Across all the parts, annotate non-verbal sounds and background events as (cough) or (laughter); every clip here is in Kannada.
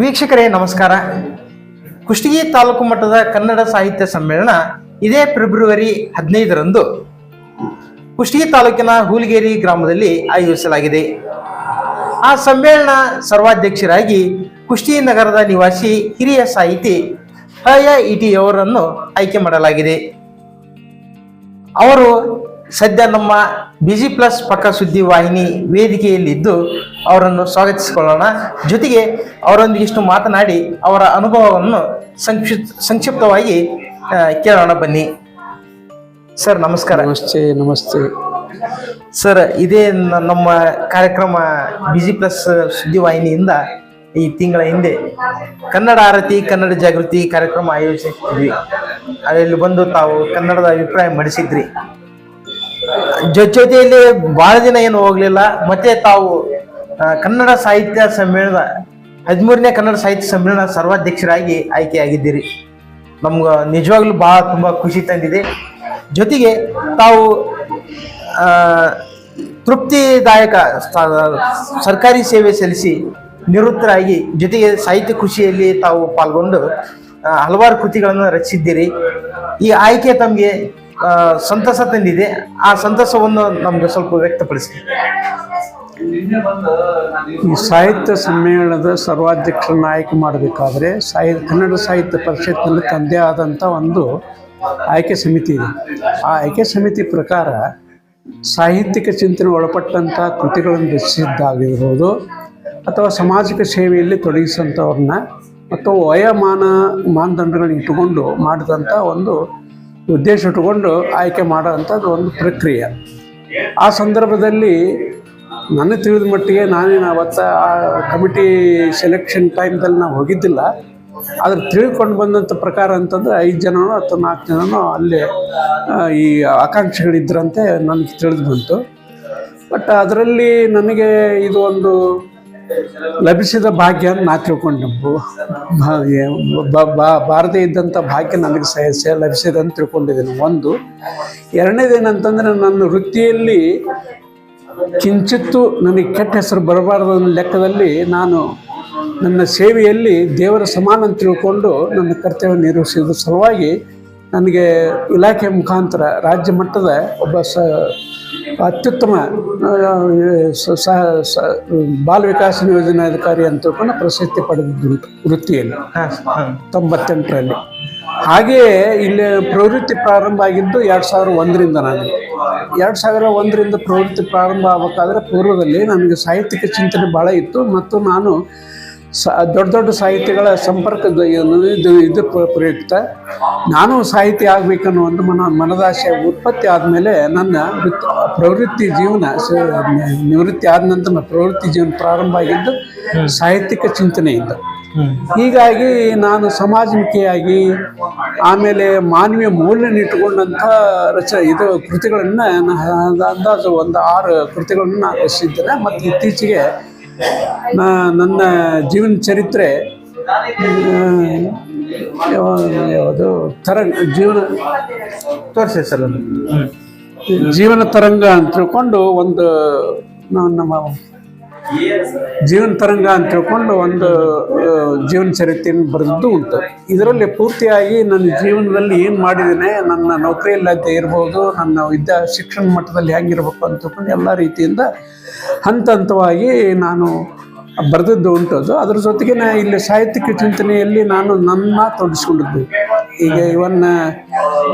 ವೀಕ್ಷಕರೇ, ನಮಸ್ಕಾರ. ಕುಷ್ಟಗಿ ತಾಲೂಕು ಮಟ್ಟದ ಕನ್ನಡ ಸಾಹಿತ್ಯ ಸಮ್ಮೇಳನ ಇದೇ ಫೆಬ್ರವರಿ ಹದಿನೈದರಂದು ಕುಷ್ಟಗಿ ತಾಲೂಕಿನ ಹೂಲಿಗೇರಿ ಗ್ರಾಮದಲ್ಲಿ ಆಯೋಜಿಸಲಾಗಿದೆ. ಆ ಸಮ್ಮೇಳನ ಸರ್ವಾಧ್ಯಕ್ಷರಾಗಿ ಕುಷ್ಟಗಿ ನಗರದ ನಿವಾಸಿ ಹಿರಿಯ ಸಾಹಿತಿ ಹಯ ಇಟಿ ಅವರನ್ನು ಆಯ್ಕೆ ಮಾಡಲಾಗಿದೆ. ಅವರು ಸದ್ಯ ನಮ್ಮ ಬಿಜಿ ಪ್ಲಸ್ ಪಕ್ಕ ಸುದ್ದಿ ವಾಹಿನಿ ವೇದಿಕೆಯಲ್ಲಿದ್ದು ಅವರನ್ನು ಸ್ವಾಗತಿಸಿಕೊಳ್ಳೋಣ. ಜೊತೆಗೆ ಅವರೊಂದಿಗಿಷ್ಟು ಮಾತನಾಡಿ ಅವರ ಅನುಭವವನ್ನು ಸಂಕ್ಷಿಪ್ ಸಂಕ್ಷಿಪ್ತವಾಗಿ ಕೇಳೋಣ ಬನ್ನಿ. ಸರ್ ನಮಸ್ಕಾರ. ನಮಸ್ತೆ ನಮಸ್ತೆ. ಸರ್ ಇದೇ ನಮ್ಮ ಕಾರ್ಯಕ್ರಮ ಬಿಜಿ ಪ್ಲಸ್ ಸುದ್ದಿ ವಾಹಿನಿಯಿಂದ ಈ ತಿಂಗಳ ಹಿಂದೆ ಕನ್ನಡ ಆರತಿ ಕನ್ನಡ ಜಾಗೃತಿ ಕಾರ್ಯಕ್ರಮ ಆಯೋಜಿಸಿದ್ವಿ. ಅಲ್ಲಿ ಬಂದು ತಾವು ಕನ್ನಡದ ಅಭಿಪ್ರಾಯ ಮಡಿಸಿದ್ರಿ. ಜೊತೆಯಲ್ಲಿ ಬಹಳ ದಿನ ಏನು ಹೋಗ್ಲಿಲ್ಲ. ಮತ್ತೆ ತಾವು ಕನ್ನಡ ಸಾಹಿತ್ಯ ಸಮ್ಮೇಳನ, ಹದಿಮೂರನೇ ಕನ್ನಡ ಸಾಹಿತ್ಯ ಸಮ್ಮೇಳನ ಸರ್ವಾಧ್ಯಕ್ಷರಾಗಿ ಆಯ್ಕೆಯಾಗಿದ್ದೀರಿ. ನಮ್ಗೆ ನಿಜವಾಗ್ಲೂ ಬಹಳ ತುಂಬಾ ಖುಷಿ ತಂದಿದೆ. ಜೊತೆಗೆ ತಾವು ತೃಪ್ತಿದಾಯಕ ಸರ್ಕಾರಿ ಸೇವೆ ಸಲ್ಲಿಸಿ ನಿವೃತ್ತರಾಗಿ ಜೊತೆಗೆ ಸಾಹಿತ್ಯ ಕೃಷಿಯಲ್ಲಿ ತಾವು ಪಾಲ್ಗೊಂಡು ಹಲವಾರು ಕೃತಿಗಳನ್ನು ರಚಿಸಿದ್ದೀರಿ. ಈ ಆಯ್ಕೆ ತಮಗೆ ಸಂತಸ ತಂದಿದೆ ಆ ಸಂತಸವನ್ನು ನಮಗೆ ಸ್ವಲ್ಪ ವ್ಯಕ್ತಪಡಿಸಿ. ಈ ಸಾಹಿತ್ಯ ಸಮ್ಮೇಳನದ ಸರ್ವಾಧ್ಯಕ್ಷರನ್ನ ಆಯ್ಕೆ ಮಾಡಬೇಕಾದ್ರೆ ಸಾಹಿತ್ಯ ಕನ್ನಡ ಸಾಹಿತ್ಯ ಪರಿಷತ್ನಲ್ಲಿ ತಂದೆ ಆದಂಥ ಒಂದು ಆಯ್ಕೆ ಸಮಿತಿ ಇದೆ. ಆ ಆಯ್ಕೆ ಸಮಿತಿ ಪ್ರಕಾರ ಸಾಹಿತ್ಯಿಕ ಚಿಂತನೆ ಒಳಪಟ್ಟಂಥ ಕೃತಿಗಳನ್ನು ರಚಿಸಿದ್ದಾಗಿರ್ಬೋದು, ಅಥವಾ ಸಾಮಾಜಿಕ ಸೇವೆಯಲ್ಲಿ ತೊಡಗಿಸಂಥವ್ರನ್ನ ಮತ್ತು ವಯೋಮಾನ ಮಾನದಂಡಗಳನ್ನ ಇಟ್ಟುಕೊಂಡು ಮಾಡಿದಂಥ ಒಂದು ಉದ್ದೇಶ ಇಟ್ಟುಕೊಂಡು ಆಯ್ಕೆ ಮಾಡೋವಂಥದ್ದು ಒಂದು ಪ್ರಕ್ರಿಯೆ. ಆ ಸಂದರ್ಭದಲ್ಲಿ ನನಗೆ ತಿಳಿದ ಮಟ್ಟಿಗೆ ನಾನೇನು ಅವತ್ತು ಆ ಕಮಿಟಿ ಸೆಲೆಕ್ಷನ್ ಟೈಮ್ದಲ್ಲಿ ನಾವು ಹೋಗಿದ್ದಿಲ್ಲ. ಆದ್ರೆ ತಿಳ್ಕೊಂಡು ಬಂದಂಥ ಪ್ರಕಾರ ಅಂತಂದರೆ ಐದು ಜನನೋ ಅಥವಾ ನಾಲ್ಕು ಜನನೋ ಅಲ್ಲಿ ಈ ಆಕಾಂಕ್ಷಿಗಳಿದ್ರಂತೆ ನನಗೆ ತಿಳಿದು ಬಂತು. ಬಟ್ ಅದರಲ್ಲಿ ನನಗೆ ಇದು ಒಂದು ಲಭಿಸಿದ ಭಾಗ್ಯ ನಾ ತಿಳ್ಕೊಂಡೆ ಬಾರದೇ ಇದ್ದಂಥ ಭಾಗ್ಯ ನನಗೆ ಸಹ ಲಭಿಸಿದೆ ಅಂತ ತಿಳ್ಕೊಂಡಿದ್ದೀನಿ. ಒಂದು, ಎರಡನೇದೇನಂತಂದ್ರೆ ನನ್ನ ವೃತ್ತಿಯಲ್ಲಿ ಕಿಂಚಿತ್ತು ನನಗೆ ಕೆಟ್ಟ ಹೆಸರು ಬರಬಾರದು ಅನ್ನೋ ಲೆಕ್ಕದಲ್ಲಿ ನಾನು ನನ್ನ ಸೇವೆಯಲ್ಲಿ ದೇವರ ಸಮಾನ ಅಂತ ತಿಳ್ಕೊಂಡು ನನ್ನ ಕರ್ತವ್ಯ ನಿರ್ವಹಿಸಿದ ಸಲುವಾಗಿ ನನಗೆ ಇಲಾಖೆ ಮುಖಾಂತರ ರಾಜ್ಯ ಮಟ್ಟದ ಒಬ್ಬ ಸ ಅತ್ಯುತ್ತಮ ಸಹ ಬಾಲ ವಿಕಾಸ ಯೋಜನಾಧಿಕಾರಿ ಅಂತ ಕೂಡ ಪ್ರಶಸ್ತಿ ಪಡೆದಿದ್ದುಂಟು ವೃತ್ತಿಯಲ್ಲಿ. ತೊಂಬತ್ತೆಂಟರಲ್ಲಿ. ಹಾಗೆಯೇ ಇಲ್ಲಿ ಪ್ರವೃತ್ತಿ ಪ್ರಾರಂಭ ಆಗಿದ್ದು ಎರಡು ಸಾವಿರ ಒಂದರಿಂದ ನಾನು. ಎರಡು ಸಾವಿರ ಒಂದರಿಂದ ಪ್ರವೃತ್ತಿ ಪ್ರಾರಂಭ ಆಗಬೇಕಾದ್ರೆ ಪೂರ್ವದಲ್ಲಿ ನನಗೆ ಸಾಹಿತ್ಯಿಕ ಚಿಂತನೆ ಭಾಳ ಇತ್ತು. ಮತ್ತು ನಾನು ಸ ದೊಡ್ಡ ದೊಡ್ಡ ಸಾಹಿತ್ಯಗಳ ಸಂಪರ್ಕದ ಏನು ಇದು ಇದು ಪ್ರಯುಕ್ತ. ನಾನು ಸಾಹಿತಿ ಆಗಬೇಕನ್ನೋ ಒಂದು ಮನ ಮನದಾಶೆ ಉತ್ಪತ್ತಿ ಆದಮೇಲೆ ನನ್ನ ಪ್ರವೃತ್ತಿ ಜೀವನ ನಿವೃತ್ತಿ ಆದ ನಂತರ ನನ್ನ ಪ್ರವೃತ್ತಿ ಜೀವನ ಪ್ರಾರಂಭ ಆಗಿದ್ದು ಸಾಹಿತ್ಯಿಕ ಚಿಂತನೆಯಿಂದ. ಹೀಗಾಗಿ ನಾನು ಸಮಾಜಮುಖಿಯಾಗಿ ಆಮೇಲೆ ಮಾನವೀಯ ಮೌಲ್ಯನ ಇಟ್ಟುಕೊಂಡಂಥ ರಚ ಇದು ಕೃತಿಗಳನ್ನು ಅಂದಾಜು ಒಂದು ಆರು ಕೃತಿಗಳನ್ನು ನಾನು ರಚಿಸಿದ್ದೇನೆ. ಮತ್ತು ಇತ್ತೀಚೆಗೆ ನಾ- ನನ್ನ ಜೀವನ ಚರಿತ್ರೆ ಯಾವ- ಯಾವುದು? ತರ ಜೀವನ ತೋರಿಸಿ ಸರ್ ಜೀವನ ತರಂಗ ಅಂತ ತಿಳ್ಕೊಂಡು ಒಂದು ನಾವು ನಮ್ಮ ಜೀವನ ತರಂಗ ಅಂತ ತಿಳ್ಕೊಂಡು ಒಂದು ಜೀವನ ಚರಿತ್ರೆಯನ್ನು ಬರೆದಿದ್ದು ಉಂಟು. ಇದರಲ್ಲಿ ಪೂರ್ತಿಯಾಗಿ ನನ್ನ ಜೀವನದಲ್ಲಿ ಏನು ಮಾಡಿದ್ದೇನೆ, ನನ್ನ ನೌಕರಿಯಲ್ಲದೆ ಇರ್ಬೋದು, ನನ್ನ ವಿದ್ಯಾ ಶಿಕ್ಷಣ ಮಟ್ಟದಲ್ಲಿ ಹೆಂಗಿರ್ಬೇಕು ಅಂತ ತಿಳ್ಕೊಂಡು ಎಲ್ಲ ರೀತಿಯಿಂದ ಹಂತ ಹಂತವಾಗಿ ನಾನು ಬರೆದದ್ದು ಉಂಟು ಅದು. ಅದ್ರ ಜೊತೆಗೆ ಇಲ್ಲಿ ಸಾಹಿತ್ಯಿಕ ಚಿಂತನೆಯಲ್ಲಿ ನಾನು ನನ್ನ ತೊಡಗಿಸ್ಕೊಂಡಿದ್ದು. ಈಗ ಇವನ್ನ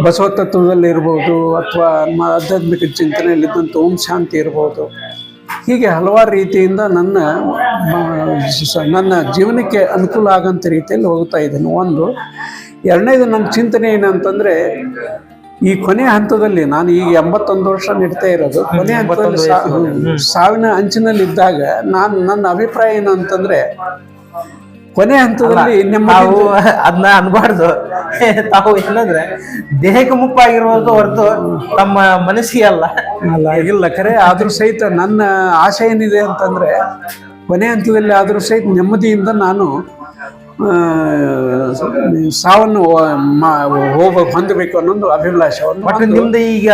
ಬಸವ ತತ್ವದಲ್ಲಿ ಇರ್ಬೋದು, ಅಥವಾ ಆಧ್ಯಾತ್ಮಿಕ ಚಿಂತನೆಯಲ್ಲಿದ್ದಂಥ ಓಂ ಶಾಂತಿ ಇರ್ಬೋದು ಹೀಗೆ ಹಲವಾರು ರೀತಿಯಿಂದ ನನ್ನ ನನ್ನ ಜೀವನಕ್ಕೆ ಅನುಕೂಲ ಆಗೋಂಥ ರೀತಿಯಲ್ಲಿ ಹೋಗ್ತಾ ಇದ್ದೀನಿ. ಒಂದು ಎರಡನೇದು ನನ್ನ ಚಿಂತನೆ ಏನಂತಂದರೆ ಈ ಕೊನೆಯ ಹಂತದಲ್ಲಿ ನಾನು ಈಗ ಎಂಬತ್ತೊಂದು ವರ್ಷ ನಡೀತಾ ಇರೋದು. ಕೊನೆಯ ಹಂತದಲ್ಲಿ ಸಾವಿನ ಅಂಚಿನಲ್ಲಿದ್ದಾಗ ನಾನು ನನ್ನ ಅಭಿಪ್ರಾಯ ಏನು ಅಂತಂದರೆ ಕೊನೆ ಹಂತದಲ್ಲಿ ನಿಮ್ಮ ತಾವು ಅದನ್ನ ಅನ್ಬಾರ್ದು. ತಾವು ಏನಂದ್ರೆ ದೇಹಕ್ಕೆ ಮುಪ್ಪಾಗಿರುವುದು ಹೊರತು ತಮ್ಮ ಮನಸ್ಸಿಗೆ ಅಲ್ಲ. ಅಲ್ಲ ಇಲ್ಲ ಕರೆ ಆದರೂ ಸಹಿತ ನನ್ನ ಆಶೆ ಏನಿದೆ ಅಂತಂದ್ರೆ ಕೊನೆ ಹಂತದಲ್ಲಿ ಆದರೂ ಸಹಿತ ನೆಮ್ಮದಿಯಿಂದ ನಾನು ಸಾವನ್ನು ಹೋಗ ಹೊಂದಬೇಕು ಅನ್ನೋದು ಅಭಿಲಾಷವನ್ನು ಒಟ್ಟು ನಿಮ್ದು ಈಗ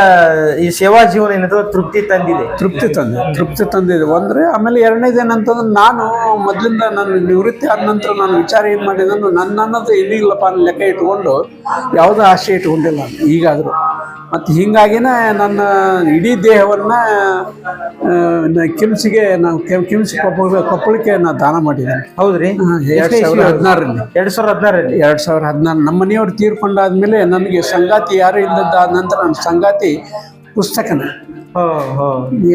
ಈ ಸೇವಾ ಜೀವನ ಏನಿದೆ ತೃಪ್ತಿ ತಂದಿದೆ. ತೃಪ್ತಿ ತಂದಿದೆ ತೃಪ್ತಿ ತಂದಿದೆ. ಅಂದ್ರೆ ಆಮೇಲೆ ಎರಡನೇದು ಏನಂತಂದ್ರೆ ನಾನು ಮೊದಲಿಂದ ನನ್ನ ನಿವೃತ್ತಿ ಆದ ನಂತರ ನಾನು ವಿಚಾರ ಏನು ಮಾಡಿದೆ ಅಂದ್ರೆ ನನ್ನ ಅನ್ನೋದು ಇಲ್ಲಿಲ್ಲಪ್ಪ ಅನ್ನೋ ಲೆಕ್ಕ ಇಟ್ಕೊಂಡು ಯಾವುದೋ ಆಶೆ ಇಟ್ಕೊಂಡಿಲ್ಲ. ಈಗಾದರೂ. ಮತ್ತು ಹೀಗಾಗಿನೇ ನನ್ನ ಇಡೀ ದೇಹವನ್ನು ಕಿಮ್ಸಿಗೆ ನಾವು ಕೆಮ್- ಕಿಮ್ಸ್ ಕೊಪ್ಪಳ ಕೊಪ್ಪಳಕ್ಕೆ ನಾನು ದಾನ ಮಾಡಿದ್ದೇನೆ ಹೌದ್ರಿ? ಎರಡು ಸಾವಿರದ ಹದಿನಾರರಲ್ಲಿ. ಎರಡು ಸಾವಿರದ ಹದಿನಾರರಲ್ಲಿ? ಎರಡು ಸಾವಿರದ ಹದಿನಾರು ನಮ್ಮ ಮನೆಯವ್ರು ತೀರ್ಕೊಂಡಾದ್ಮೇಲೆ ನನಗೆ ಸಂಗಾತಿ ಯಾರು ಇಲ್ಲದ ನಂತರ ನನ್ನ ಸಂಗಾತಿ ಪುಸ್ತಕನ.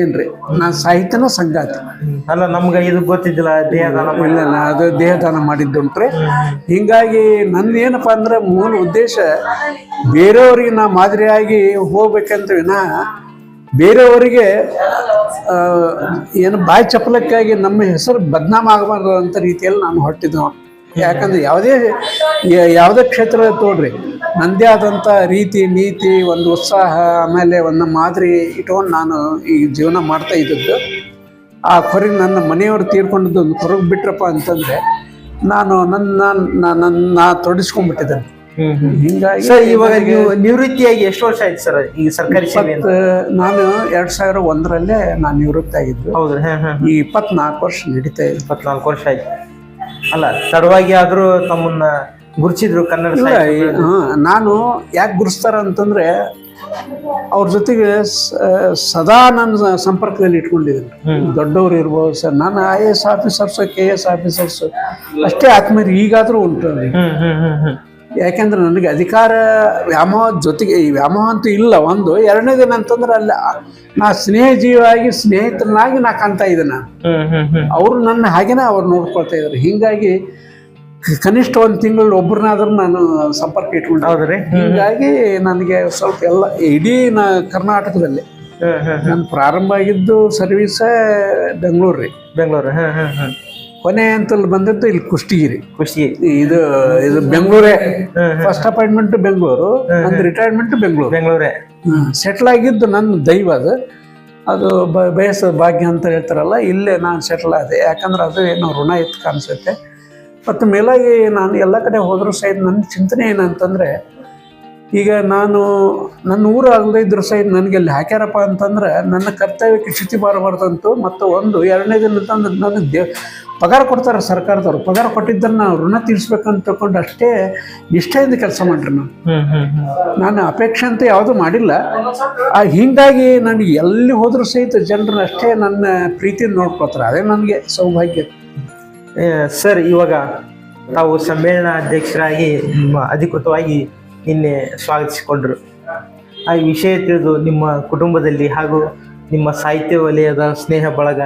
ಏನ್ರಿ? ನಾ ಸಾಹಿತ್ಯನ ಸಂಗಾತಿ? ಅಲ್ಲ ನಮ್ಗೆ ಇದು ಗೊತ್ತಿದ್ದಿಲ್ಲ ದೇಹದಾನ ಇಲ್ಲ ಅದು ದೇಹದಾನ ಮಾಡಿದ್ದುಂಟ್ರಿ. ಹಿಂಗಾಗಿ ಏನಪ್ಪ ಅಂದ್ರೆ ಮೂಲ ಉದ್ದೇಶ ಬೇರೆಯವ್ರಿಗೆ ನಾ ಮಾದರಿಯಾಗಿ ಹೋಗ್ಬೇಕಂತ ವಿನ ಬೇರೆಯವರಿಗೆ ಏನು ಬಾಯಿ ಚಪ್ಪಲಕ್ಕಾಗಿ ನಮ್ಮ ಹೆಸರು ಬದನಾಮ ಆಗಬಾರ್ದು ಅಂತ ರೀತಿಯಲ್ಲಿ ನಾನು ಹೊರಟಿದ್ದವ ಯಾಕಂದ್ರೆ ಯಾವುದೇ ಯಾವುದೇ ಕ್ಷೇತ್ರ ತೋಡ್ರಿ ನನ್ನದೇ ಆದಂಥ ರೀತಿ ನೀತಿ ಒಂದು ಉತ್ಸಾಹ ಆಮೇಲೆ ಒಂದು ಮಾದರಿ ಇಟ್ಕೊಂಡು ನಾನು ಈ ಜೀವನ ಮಾಡ್ತಾ ಇದ್ದದ್ದು. ಆ ಕೊರಿ ನನ್ನ ಮನೆಯವರು ತೀರ್ಕೊಂಡಿದ್ದು ಒಂದು ಕೊರಗ್ ಬಿಟ್ರಪ್ಪ ಅಂತಂದ್ರೆ ನಾನು ನನ್ನ ನನ್ನ ನಾ ಹ್ಮ್ ಹಿಂಗಾಗಿ ಸರ್ ಇವಾಗ ನೀವು ನಿವೃತ್ತಿಯಾಗಿ ಎಷ್ಟು ವರ್ಷ ಆಯ್ತು ಸರ್ ಈ ಸರ್ಕಾರಿ ಸೇವೆ ನಾನು ಎರಡ್ ಸಾವಿರ ಒಂದರಲ್ಲೇ ನಾನು ನಿವೃತ್ತಿ ಆಗಿದ್ದು ಹೌದು ಈ ಇಪ್ಪತ್ನಾಲ್ಕು ವರ್ಷ ನಡೀತಾ ಇದೆ. ಇಪ್ಪತ್ನಾಲ್ಕು ವರ್ಷ ಆಯ್ತು. ಅಲ್ಲ ತಡವಾಗಿ ಆದರೂ ತಮ್ಮನ್ನ ಗುರುತಿಸಿದ್ರು ಕನ್ನಡ ಸಾಹಿತ್ಯ ನಾನು ಯಾಕೆ ಗುರುಸ್ತಾರ ಅಂತಂದ್ರೆ ಅವ್ರ ಜೊತೆಗೆ ಸದಾ ನನ್ನ ಸಂಪರ್ಕದಲ್ಲಿ ಇಟ್ಕೊಂಡಿದ್ದೀನಿ. ದೊಡ್ಡವರು ಇರ್ಬೋದು ಸರ್ ನಾನು I A S officers K S officers ಅಷ್ಟೇ ಆತ್ಮೀಯರು ಈಗಾದರೂ ಉಂಟು ಯಾಕೆಂದ್ರೆ ನನಗೆ ಅಧಿಕಾರ ವ್ಯಾಮೋಹ ಜೊತೆಗೆ ಈ ವ್ಯಾಮೋಹ ಅಂತೂ ಇಲ್ಲ. ಒಂದು ಎರಡನೇದೇನಂತಂದ್ರೆ ಅಲ್ಲಿ ಅಲ್ಲ ನಾ ಸ್ನೇಹ ಜೀವಾಗಿ ಸ್ನೇಹಿತರನ್ನಾಗಿ ನಾ ಕಾಣ್ತಾ ಇದ್ದೆ ನಾನು. ಹ್ಮ್ ಹ್ಮ್ ಹ್ಮ್. ಅವರು ನನ್ನ ಹಾಗೇನೆ ಅವ್ರು ನೋಡ್ಕೊಳ್ತಾ ಇದ್ರು ಹೀಗಾಗಿ ಕನಿಷ್ಠ ಒಂದು ತಿಂಗಳು ಒಬ್ಬರನ್ನಾದ್ರೂ ನಾನು ಸಂಪರ್ಕ ಇಟ್ಕೊಂಡು. ಹೌದ್ರಿ ಹೀಗಾಗಿ ನನಗೆ ಸ್ವಲ್ಪ ಎಲ್ಲ ಇಡೀ ನಾ ಕರ್ನಾಟಕದಲ್ಲಿ ನಾನು ಪ್ರಾರಂಭ ಆಗಿದ್ದು ಸರ್ವೀಸ ಬೆಂಗಳೂರು ರೀ. ಬೆಂಗಳೂರು ಹಾಂ ಹಾಂ ಹ್ಮ್. ಕೊನೆ ಅಂತಲ್ಲಿ ಬಂದದ್ದು ಇಲ್ಲಿ ಕುಷ್ಟಗಿರಿ. ಖುಷಿ ಇದು ಇದು ಬೆಂಗಳೂರೇ. ಫಸ್ಟ್ ಅಪಾಯಿಂಟ್ಮೆಂಟ್ ಬೆಂಗಳೂರು ನಂದು ರಿಟೈರ್ಮೆಂಟ್ ಬೆಂಗಳೂರು. ಬೆಂಗಳೂರೇ ಸೆಟ್ಲ್ ಆಗಿದ್ದು ನನ್ನ ದೈವ ಅದು. ಅದು ಬ ಬಯಸೋ ಭಾಗ್ಯ ಅಂತ ಹೇಳ್ತಾರಲ್ಲ ಇಲ್ಲೇ ನಾನು ಸೆಟ್ಲ್ ಆದೆ. ಯಾಕಂದ್ರೆ ಅದು ಏನೋ ಋಣ ಇತ್ತು ಕಾಣಿಸುತ್ತೆ. ಮತ್ತು ಮೇಲಾಗಿ ನಾನು ಎಲ್ಲ ಕಡೆ ಹೋದರೂ ಸಹಿತ ನನ್ನ ಚಿಂತನೆ ಏನಂತಂದರೆ ಈಗ ನಾನು ನನ್ನ ಊರು ಆಗದೇ ಇದ್ರೂ ಸಹಿತ ನನಗೆ ಅಲ್ಲಿ ಹಾಕ್ಯಾರಪ್ಪ ಅಂತಂದ್ರೆ ನನ್ನ ಕರ್ತವ್ಯಕ್ಕೆ ಚ್ಯುತಿ ಬರಬಾರ್ದಂತು ಮತ್ತು ಒಂದು ಎರಡನೇ ದಿನ ಅಂತಂದ್ರೆ ನನಗೆ ದೇ ಪಗಾರ ಕೊಡ್ತಾರೆ ಸರ್ಕಾರದವ್ರು. ಪಗಾರ ಕೊಟ್ಟಿದ್ದನ್ನು ನಾವು ಋಣ ತೀರಿಸ್ಬೇಕಂತ ತಗೊಂಡು ಅಷ್ಟೇ ನಿಷ್ಠೆಯಿಂದ ಕೆಲಸ ಮಾಡ್ರಿ ನಾನು ನಾನು ಅಪೇಕ್ಷೆ ಅಂತ ಯಾವುದೂ ಮಾಡಿಲ್ಲ. ಆ ಹೀಗಾಗಿ ನನಗೆ ಎಲ್ಲಿ ಹೋದರೂ ಸಹಿತ ಜನರನ್ನ ಅಷ್ಟೇ ನನ್ನ ಪ್ರೀತಿನ ನೋಡ್ಕೊಳ್ತಾರೆ. ಅದೇ ನನಗೆ ಸೌಭಾಗ್ಯ. ಸರ್ ಇವಾಗ ತಾವು ಸಮ್ಮೇಳನ ಅಧ್ಯಕ್ಷರಾಗಿ ನಿಮ್ಮ ಅಧಿಕೃತವಾಗಿ ನಿನ್ನೆ ಸ್ವಾಗತಿಸಿಕೊಂಡ್ರು. ಆ ವಿಷಯ ತಿಳಿದು ನಿಮ್ಮ ಕುಟುಂಬದಲ್ಲಿ ಹಾಗೂ ನಿಮ್ಮ ಸಾಹಿತ್ಯ ವಲಯದ ಸ್ನೇಹ ಬಳಗ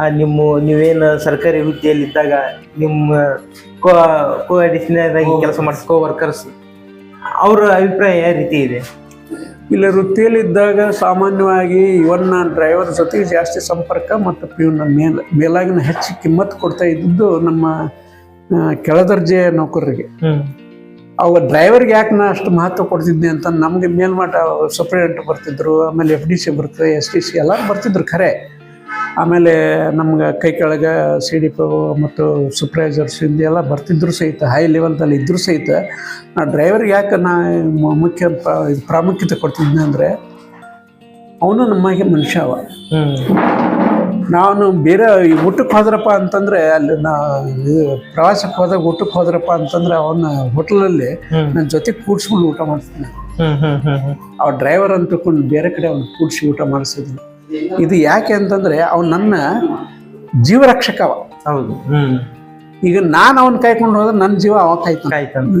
ಆ ನಿಮ್ಮ ನೀವೇನು ಸರ್ಕಾರಿ ಹುದ್ದೆಯಲ್ಲಿದ್ದಾಗ ನಿಮ್ಮ ಕೋ ಕೋ ಆಗಿ ಕೆಲಸ ಮಾಡಿಸ್ ಕೋ ವರ್ಕರ್ಸ್ ಅವರ ಅಭಿಪ್ರಾಯ ಯಾವ ರೀತಿ ಇದೆ? ಇಲ್ಲ ವೃತ್ತಿಯಲ್ಲಿದ್ದಾಗ ಸಾಮಾನ್ಯವಾಗಿ ಇವನ್ ನಾನು ಡ್ರೈವರ್ ಜೊತೆಗೆ ಜಾಸ್ತಿ ಸಂಪರ್ಕ ಮತ್ತು ಪ್ಯೂನ ಮೇಲ್ ಮೇಲಾಗಿನ ಹೆಚ್ಚು ಕಿಮ್ಮತ್ತು ಕೊಡ್ತಾ ಇದ್ದಿದ್ದು ನಮ್ಮ ಕೆಳದರ್ಜೆ ನೌಕರರಿಗೆ. ಅವಾಗ ಅವ ಡ್ರೈವರ್ಗೆ ಯಾಕೆ ನಾ ಅಷ್ಟು ಮಹತ್ವ ಕೊಡ್ತಿದ್ದೆ ಅಂತ ನಮಗೆ ಮೇಲ್ಮಟ್ಟ ಸೂಪ್ರಿಡೆಂಟ್ ಬರ್ತಿದ್ರು ಆಮೇಲೆ ಎಫ್ ಡಿ ಸಿ ಬರ್ತದೆ ಎಸ್ ಟಿ ಸಿ ಎಲ್ಲರೂ ಬರ್ತಿದ್ರು ಖರೆ. ಆಮೇಲೆ ನಮ್ಗೆ ಕೈ ಕೆಳಗೆ ಸಿ ಡಿ ಪಿ ಮತ್ತು ಸೂಪ್ರೈಸರ್ಸ್ ಎಲ್ಲ ಬರ್ತಿದ್ರು ಸಹಿತ ಹೈ ಲೆವೆಲ್ದಲ್ಲಿ ಇದ್ದರೂ ಸಹಿತ. ನಾ ಡ್ರೈವರ್ಗೆ ಯಾಕೆ ನಾ ಮುಖ್ಯ ಪ್ರಾಮುಖ್ಯತೆ ಕೊಡ್ತಿದ್ದೆ ಅಂದರೆ ಅವನು ನಮಗೆ ಮನುಷ್ಯ ಅವ. ನಾನು ಬೇರೆ ಈ ಊಟಕ್ಕೆ ಹೋದ್ರಪ್ಪ ಅಂತಂದರೆ ಅಲ್ಲಿ ನಾ ಇದು ಪ್ರವಾಸಕ್ಕೆ ಹೋದಾಗ ಊಟಕ್ಕೆ ಹೋದ್ರಪ್ಪ ಅಂತಂದ್ರೆ ಅವನ ಹೋಟ್ಲಲ್ಲಿ. ನನ್ನ ಜೊತೆ ಕೂಡ್ಸ್ಕೊಂಡು ಊಟ ಮಾಡ್ತೀನಿ ಅವ ಡ್ರೈವರ್ ಅಂತ ಬೇರೆ ಕಡೆ ಅವ್ನು ಕೂಡಿಸಿ ಊಟ ಮಾಡಿಸಿದ್ನು. ಇದು ಯಾಕೆ ಅಂತಂದ್ರೆ ಅವ್ನು ನನ್ನ ಜೀವರಕ್ಷಕ ಅವ ಹೌದು ಈಗ ನಾನು ಅವನ್ ಕಾಯ್ಕೊಂಡು ಹೋದ್ರೆ ನನ್ನ ಜೀವ ಅವ ಕಾಯ್ತು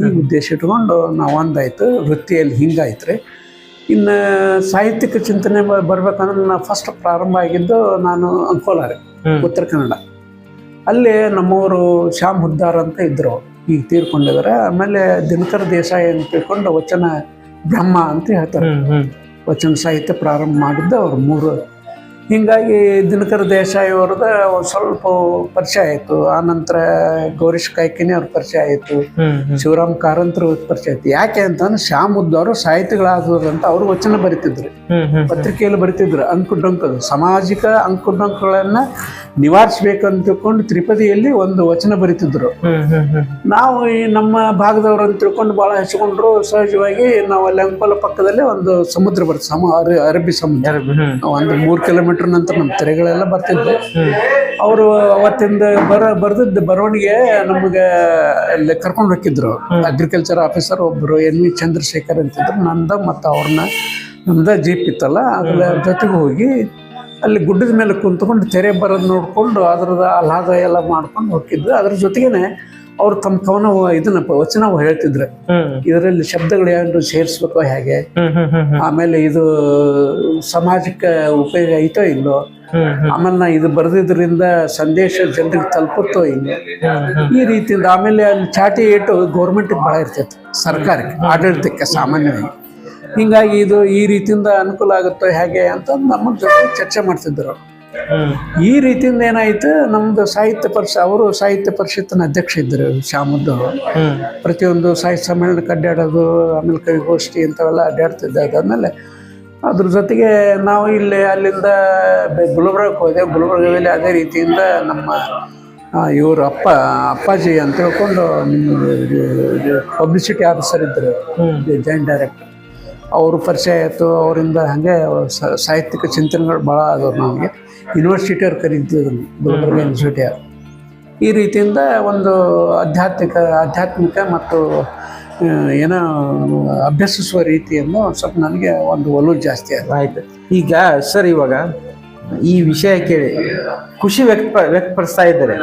ಈ ಉದ್ದೇಶ ಇಟ್ಕೊಂಡು ನಾವು ಒಂದಾಯ್ತು ವೃತ್ತಿಯಲ್ಲಿ ಹಿಂಗಾಯ್ತ್ರಿ. ಇನ್ನು ಸಾಹಿತ್ಯಿಕ ಚಿಂತನೆ ಬರ್ಬೇಕಂದ್ರೆ ನಾ ಫಸ್ಟ್ ಪ್ರಾರಂಭ ಆಗಿದ್ದು ನಾನು ಅಂಕೋಲಾರ ಉತ್ತರ ಕನ್ನಡ. ಅಲ್ಲಿ ನಮ್ಮವರು ಶ್ಯಾಮ್ ಹುದ್ದಾರ್ ಅಂತ ಇದ್ರು ಈಗ ತೀರ್ಕೊಂಡಿದ್ದಾರೆ ಆಮೇಲೆ ದಿನಕರ ದೇಸಾಯಿ ಅಂತ ತಿಳ್ಕೊಂಡು ವಚನ ಬ್ರಹ್ಮ ಅಂತ ಹೇಳ್ತಾರೆ. ವಚನ ಸಾಹಿತ್ಯ ಪ್ರಾರಂಭ ಮಾಡಿದ್ದು ಅವ್ರು ಮೂರು. ಹೀಗಾಗಿ ದಿನಕರ ದೇಸಾಯಿ ಅವ್ರದ ಒಂದು ಸ್ವಲ್ಪ ಪರಿಚಯ ಆಯಿತು. ಆನಂತರ ಗೌರೀಶ್ ಕಾಯ್ಕಿನಿ ಅವ್ರ ಪರಿಚಯ ಆಯಿತು. ಶಿವರಾಮ್ ಕಾರಂತರು ಪರಿಚಯ ಆಯ್ತು. ಯಾಕೆ ಅಂತಂದ್ರೆ ಶ್ಯಾಮ್ ಅವರು ಸಾಹಿತಿಗಳಾದ್ರು ಅಂತ ಅವರು ವಚನ ಬರಿತಿದ್ರು. ಪತ್ರಿಕೆಯಲ್ಲಿ ಬರಿತಿದ್ರು. ಅಂಕು ಡೊಂಕು ಸಾಮಾಜಿಕ ಅಂಕು ಡೊಂಕುಗಳನ್ನ ನಿವಾರಿಸ್ಬೇಕಂತ ತಿಳ್ಕೊಂಡು ತ್ರಿಪದಿಯಲ್ಲಿ ಒಂದು ವಚನ ಬರಿತಿದ್ರು. ನಾವು ಈ ನಮ್ಮ ಭಾಗದವ್ರು ಅಂತ ತಿಳ್ಕೊಂಡು ಭಾಳ ಹಚ್ಕೊಂಡ್ರು ಸಹಜವಾಗಿ ನಾವು ಅಲ್ಲಿ ಅಂಕೋಲ ಪಕ್ಕದಲ್ಲಿ ಒಂದು ಸಮುದ್ರ ಬರ್ತದೆ. ಸಮ ಅರ- ಅರಬ್ಬಿ ಸಮುದ್ರ. ಒಂದು ಮೂರು ಕಿಲೋಮೀಟರ್ ನಂತರ ನಮ್ಮ ತೆರೆಗಳೆಲ್ಲ ಬರ್ತಿದ್ವು. ಅವರು ಅವತ್ತಿಂದ ಬರ, ಬರ್ದಿದ್ದ ಬರವಣಿಗೆ ನಮಗೆ ಅಲ್ಲಿ ಕರ್ಕೊಂಡು ಹೋಗಿದ್ರು. ಅಗ್ರಿಕಲ್ಚರ್ ಆಫೀಸರ್ ಒಬ್ಬರು ಎನ್ ವಿ ಚಂದ್ರಶೇಖರ್ ಅಂತಿದ್ರು. ನಂದ ಮತ್ತು ಅವ್ರನ್ನ ನಮ್ದ ಜೀಪ್ ಇತ್ತಲ್ಲ ಅದ್ರ ಜೊತೆಗೆ ಹೋಗಿ ಅಲ್ಲಿ ಗುಡ್ಡದ ಮೇಲೆ ಕುಂತ್ಕೊಂಡು ತೆರೆ ಬರೋದು ನೋಡಿಕೊಂಡು ಅದ್ರದ್ದು ಆಹ್ಲಾದ ಎಲ್ಲ ಮಾಡ್ಕೊಂಡು ಹೋಗಿದ್ದು ಅದ್ರ ಜೊತೆಗೇನೆ ಅವ್ರು ತಮ್ಮ ಕವನ ಇದನ್ನ ವಚನ ಹೇಳ್ತಿದ್ರು. ಇದರಲ್ಲಿ ಶಬ್ದಗಳು ಏನಾದ್ರು ಸೇರಿಸ್ಬೇಕು ಹೇಗೆ? ಆಮೇಲೆ ಇದು ಸಮಾಜಕ್ಕೆ ಉಪಯೋಗ ಐತೋ ಇಲ್ಲೋ ಆಮೇಲೆ ನಾ ಇದು ಬರೆದಿದ್ರಿಂದ ಸಂದೇಶ ಜನರಿಗೆ ತಲುಪುತ್ತೋ ಇಲ್ಲ ಈ ರೀತಿಯಿಂದ ಆಮೇಲೆ ಅಲ್ಲಿ ಚಾಟಿ ಏಟು ಗೌರ್ಮೆಂಟ್ಗೆ ಭಾಳ ಇರ್ತೈತೆ ಸರ್ಕಾರಕ್ಕೆ ಆಡಳಿತಕ್ಕೆ ಸಾಮಾನ್ಯವಾಗಿ. ಹಿಂಗಾಗಿ ಇದು ಈ ರೀತಿಯಿಂದ ಅನುಕೂಲ ಆಗುತ್ತೋ ಹೇಗೆ ಅಂತ ನಮ್ಮ ಜೊತೆ ಚರ್ಚೆ ಮಾಡ್ತಿದ್ರು ಈ ರೀತಿಯಿಂದ ಏನಾಯ್ತು? ನಮ್ಮದು ಸಾಹಿತ್ಯ ಪರಿಷತ್ ಅವರು ಸಾಹಿತ್ಯ ಪರಿಷತ್ತಿನ ಅಧ್ಯಕ್ಷ ಇದ್ದರು ಶ್ಯಾಮದ್ದು. ಪ್ರತಿಯೊಂದು ಸಾಹಿತ್ಯ ಸಮ್ಮೇಳನಕ್ಕೆ ಅಡ್ಡಾಡೋದು ಆಮೇಲೆ ಕವಿಗೋಷ್ಠಿ ಇಂಥವೆಲ್ಲ ಅಡ್ಡಾಡ್ತಿದ್ದೆ ಅದಾದಮೇಲೆ ಅದ್ರ ಜೊತೆಗೆ ನಾವು ಇಲ್ಲಿ ಅಲ್ಲಿಂದ ಗುಲ್ಬರ್ಗಕ್ಕೆ ಹೋದೆ. ಗುಲ್ಬರ್ಗದಲ್ಲಿ ಅದೇ ರೀತಿಯಿಂದ ನಮ್ಮ ಇವರು ಅಪ್ಪ ಅಪ್ಪಾಜಿ ಅಂತ ಹೇಳ್ಕೊಂಡು ಪಬ್ಲಿಸಿಟಿ ಆಫೀಸರ್ ಇದ್ದರು. ಜಾಯಿಂಟ್ ಡೈರೆಕ್ಟರ್ ಅವರು ಪರಿಚಯ ಆಯಿತು ಅವರಿಂದ ಹಾಗೆ ಸಾಹಿತ್ಯಿಕ ಚಿಂತನೆಗಳು ಭಾಳ ಆದವು ನಮಗೆ. ಯೂನಿವರ್ಸಿಟಿಯವ್ರು ಕರೀತಿದ್ರು ಗುಲ್ಬರ್ಗ ಯೂನಿವರ್ಸಿಟಿ ಈ ರೀತಿಯಿಂದ ಒಂದು ಆಧ್ಯಾತ್ಮಿಕ ಆಧ್ಯಾತ್ಮಿಕ ಮತ್ತು ಏನೋ ಅಭ್ಯಸಿಸುವ ರೀತಿಯನ್ನು ಸ್ವಲ್ಪ ನನಗೆ ಒಂದು ಒಲವು ಜಾಸ್ತಿ ಆಯಿತು. ಆಯ್ತು. ಈಗ ಸರ್ ಇವಾಗ ಈ ವಿಷಯ ಕೇಳಿ ಖುಷಿ ವ್ಯಕ್ತ, ವ್ಯಕ್ತಪಡಿಸ್ತಾ ಇದ್ದಾರೆ.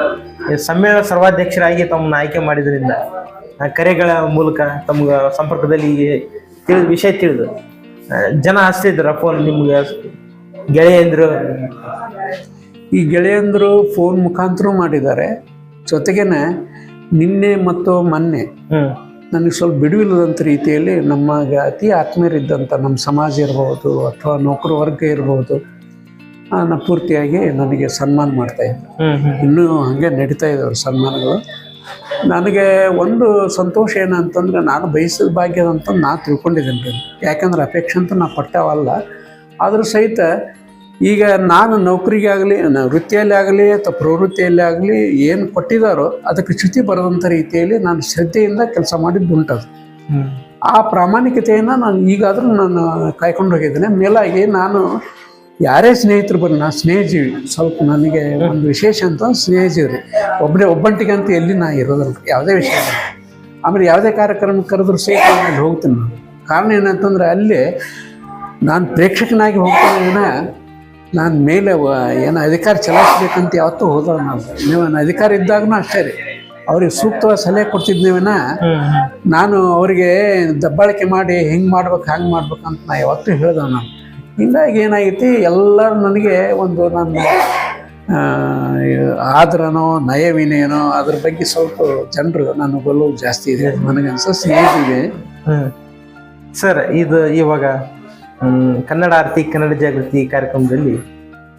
ಸಮ್ಮೇಳನ ಸರ್ವಾಧ್ಯಕ್ಷರಾಗಿ ತಮ್ಮನ್ನ ಆಯ್ಕೆ ಮಾಡಿದ್ರಿಂದ ಕರೆಗಳ ಮೂಲಕ ತಮ್ಗೆ ಸಂಪರ್ಕದಲ್ಲಿ ತಿಳಿದ ವಿಷಯ ತಿಳಿದು. ಜನ ಹಚ್ತಿದ್ರ ಫೋನ್ ನಿಮ್ಗೆ ಗೆಳೆಯಂದ್ರು? ಈ ಗೆಳೆಯಂದ್ರು ಫೋನ್ ಮುಖಾಂತರ ಮಾಡಿದ್ದಾರೆ. ಜೊತೆಗೇನೆ ನಿನ್ನೆ ಮತ್ತು ಮೊನ್ನೆ ನನಗೆ ಸ್ವಲ್ಪ ಬಿಡುವಿಲ್ಲದಂಥ ರೀತಿಯಲ್ಲಿ ನಮ್ಮ ಅತಿ ಆತ್ಮೀಯರಿದ್ದಂಥ ನಮ್ಮ ಸಮಾಜ ಇರ್ಬೋದು ಅಥವಾ ನೌಕರ ವರ್ಗ ಇರ್ಬೋದು ಪೂರ್ತಿಯಾಗಿ ನನಗೆ ಸನ್ಮಾನ ಮಾಡ್ತಾ ಹ್ಮ್ ಇನ್ನೂ ಹಾಗೆ ನಡೀತಾ ಇದ್ದಾವೆ ಸನ್ಮಾನಗಳು. ನನಗೆ ಒಂದು ಸಂತೋಷ ಏನಂತಂದ್ರೆ ನಾನು ಬಯಸಿದ ಭಾಗ್ಯದ ಅಂತ ನಾನು ತಿಳ್ಕೊಂಡಿದ್ದೀನಿ ರೀ. ಯಾಕಂದ್ರೆ ಅಪೇಕ್ಷೆ ಅಂತ ನಾ ಪಟ್ಟವಲ್ಲ. ಆದರೂ ಸಹಿತ ಈಗ ನಾನು ನೌಕರಿಗೆ ಆಗಲಿ ವೃತ್ತಿಯಲ್ಲಿ ಆಗಲಿ ಅಥವಾ ಪ್ರವೃತ್ತಿಯಲ್ಲಿ ಆಗಲಿ ಏನು ಕೊಟ್ಟಿದ್ದಾರೋ ಅದಕ್ಕೆ ಚ್ಯುತಿ ಬರದಂಥ ರೀತಿಯಲ್ಲಿ ನಾನು ಶ್ರದ್ಧೆಯಿಂದ ಕೆಲಸ ಮಾಡಿದ್ದು ಉಂಟದು ಆ ಪ್ರಾಮಾಣಿಕತೆಯನ್ನು ನಾನು ಈಗಾದರೂ ನಾನು ಕಾಯ್ಕೊಂಡು ಹೋಗಿದ್ದೇನೆ. ಮೇಲಾಗಿ ನಾನು ಯಾರೇ ಸ್ನೇಹಿತರು ಬರಲಿ ನಾನು ಸ್ನೇಹಜೀವಿ. ಸ್ವಲ್ಪ ನನಗೆ ಒಂದು ವಿಶೇಷ ಅಂತ ಸ್ನೇಹಜೀವಿ ರೀ. ಒಬ್ಬನೇ ಒಬ್ಬಂಟಿಗೆ ಅಂತ ಎಲ್ಲಿ ನಾ ಇರೋದಲ್ಲ. ಯಾವುದೇ ವಿಷಯ ಆಮೇಲೆ ಯಾವುದೇ ಕಾರ್ಯಕ್ರಮ ಕರೆದ್ರು ಸಹಿತ ಅಲ್ಲಿ ಹೋಗ್ತೀನಿ ನಾನು. ಕಾರಣ ಏನಂತಂದ್ರೆ ಅಲ್ಲಿ ನಾನು ಪ್ರೇಕ್ಷಕನಾಗಿ ಹೋಗ್ತಾನ ನಾನು ಮೇಲೆ ಏನು ಅಧಿಕಾರ ಚಲಾಯಿಸ್ಬೇಕಂತ ಯಾವತ್ತೂ ಹೋದಲ್ಲ ನಾನು. ನೀವು ಅಧಿಕಾರ ಇದ್ದಾಗೂ ಅಷ್ಟೇ ರೀ. ಅವ್ರಿಗೆ ಸೂಕ್ತವಾದ ಸಲಹೆ ಕೊಡ್ತಿದ್ನೇವಿನ ನಾನು ಅವರಿಗೆ ದಬ್ಬಾಳಿಕೆ ಮಾಡಿ ಹೆಂಗೆ ಮಾಡ್ಬೇಕು ಹಂಗೆ ಮಾಡ್ಬೇಕು ಅಂತ ನಾ ಯಾವತ್ತೂ ಹೇಳ್ದೆ ನಾನು. ಹಿಂಗಾಗಿ ಏನಾಗೈತಿ, ಎಲ್ಲರೂ ನನಗೆ ಒಂದು ನನ್ನ ಆದ್ರನೋ, ನಯವಿನೇನೋ, ಅದ್ರ ಬಗ್ಗೆ ಸ್ವಲ್ಪ ಜನರು ನನ್ನ ಒಲವು ಜಾಸ್ತಿ ಇದೆ ನನಗನ್ಸೋ ಸ್ನೇಹಿತಿದೆ ಸರ್, ಇದು ಇವಾಗ ಕನ್ನಡ ಆರತಿ, ಕನ್ನಡ ಜಾಗೃತಿ ಕಾರ್ಯಕ್ರಮದಲ್ಲಿ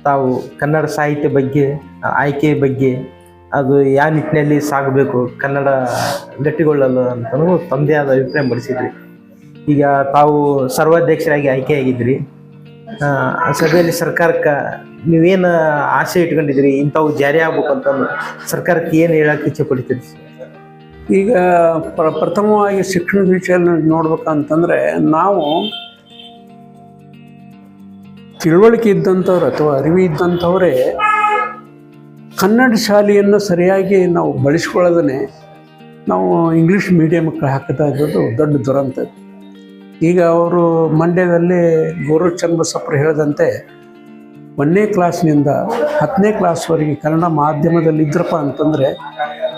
ತಾವು ಕನ್ನಡ ಸಾಹಿತ್ಯ ಬಗ್ಗೆ, ಆಯ್ಕೆ ಬಗ್ಗೆ, ಅದು ಯಾವ ನಿಟ್ಟಿನಲ್ಲಿ ಸಾಗಬೇಕು, ಕನ್ನಡ ಗಟ್ಟಿಗೊಳ್ಳಲು ಅಂತಲೂ ತಮ್ಮದೇ ಆದ ಅಭಿಪ್ರಾಯ ಮೂಡಿಸಿದ್ರಿ. ಈಗ ತಾವು ಸರ್ವಾಧ್ಯಕ್ಷರಾಗಿ ಆಯ್ಕೆ ಆಗಿದ್ರಿ ಸಭೆಯಲ್ಲಿ ಸರ್ಕಾರಕ್ಕೆ ನೀವೇನು ಆಸೆ ಇಟ್ಕೊಂಡಿದ್ರಿ ಇಂಥವು ಜಾರಿ ಆಗ್ಬೇಕು ಅಂತಂದು ಸರ್ಕಾರಕ್ಕೆ ಏನು ಹೇಳಕ್ಕೆ ಇಚ್ಛೆ ಪಡಿತೀರಿ? ಈಗ ಪ್ರ, ಪ್ರಥಮವಾಗಿ ಶಿಕ್ಷಣದ ವಿಷಯದಲ್ಲಿ ನೋಡ್ಬೇಕಂತಂದ್ರೆ ನಾವು ತಿಳುವಳಿಕೆ ಇದ್ದಂಥವ್ರು ಅಥವಾ ಅರಿವು ಇದ್ದಂಥವರೇ ಕನ್ನಡ ಶಾಲೆಯನ್ನು ಸರಿಯಾಗಿ ನಾವು ಬಳಸ್ಕೊಳ್ಳೋದನ್ನೇ ನಾವು ಇಂಗ್ಲೀಷ್ ಮೀಡಿಯಮ್ಗೆ ಹಾಕ್ತಾ ಇರೋದು ದೊಡ್ಡ ದುರಂತ. ಈಗ ಅವರು ಮಂಡ್ಯದಲ್ಲಿ ಗೌರವ್ ಚನ್ನಬಸಪ್ಪರು ಹೇಳಿದಂತೆ ಒಂದನೇ ಕ್ಲಾಸ್ನಿಂದ ಹತ್ತನೇ ಕ್ಲಾಸ್ವರೆಗೆ ಕನ್ನಡ ಮಾಧ್ಯಮದಲ್ಲಿ ಇದ್ರಪ್ಪ ಅಂತಂದರೆ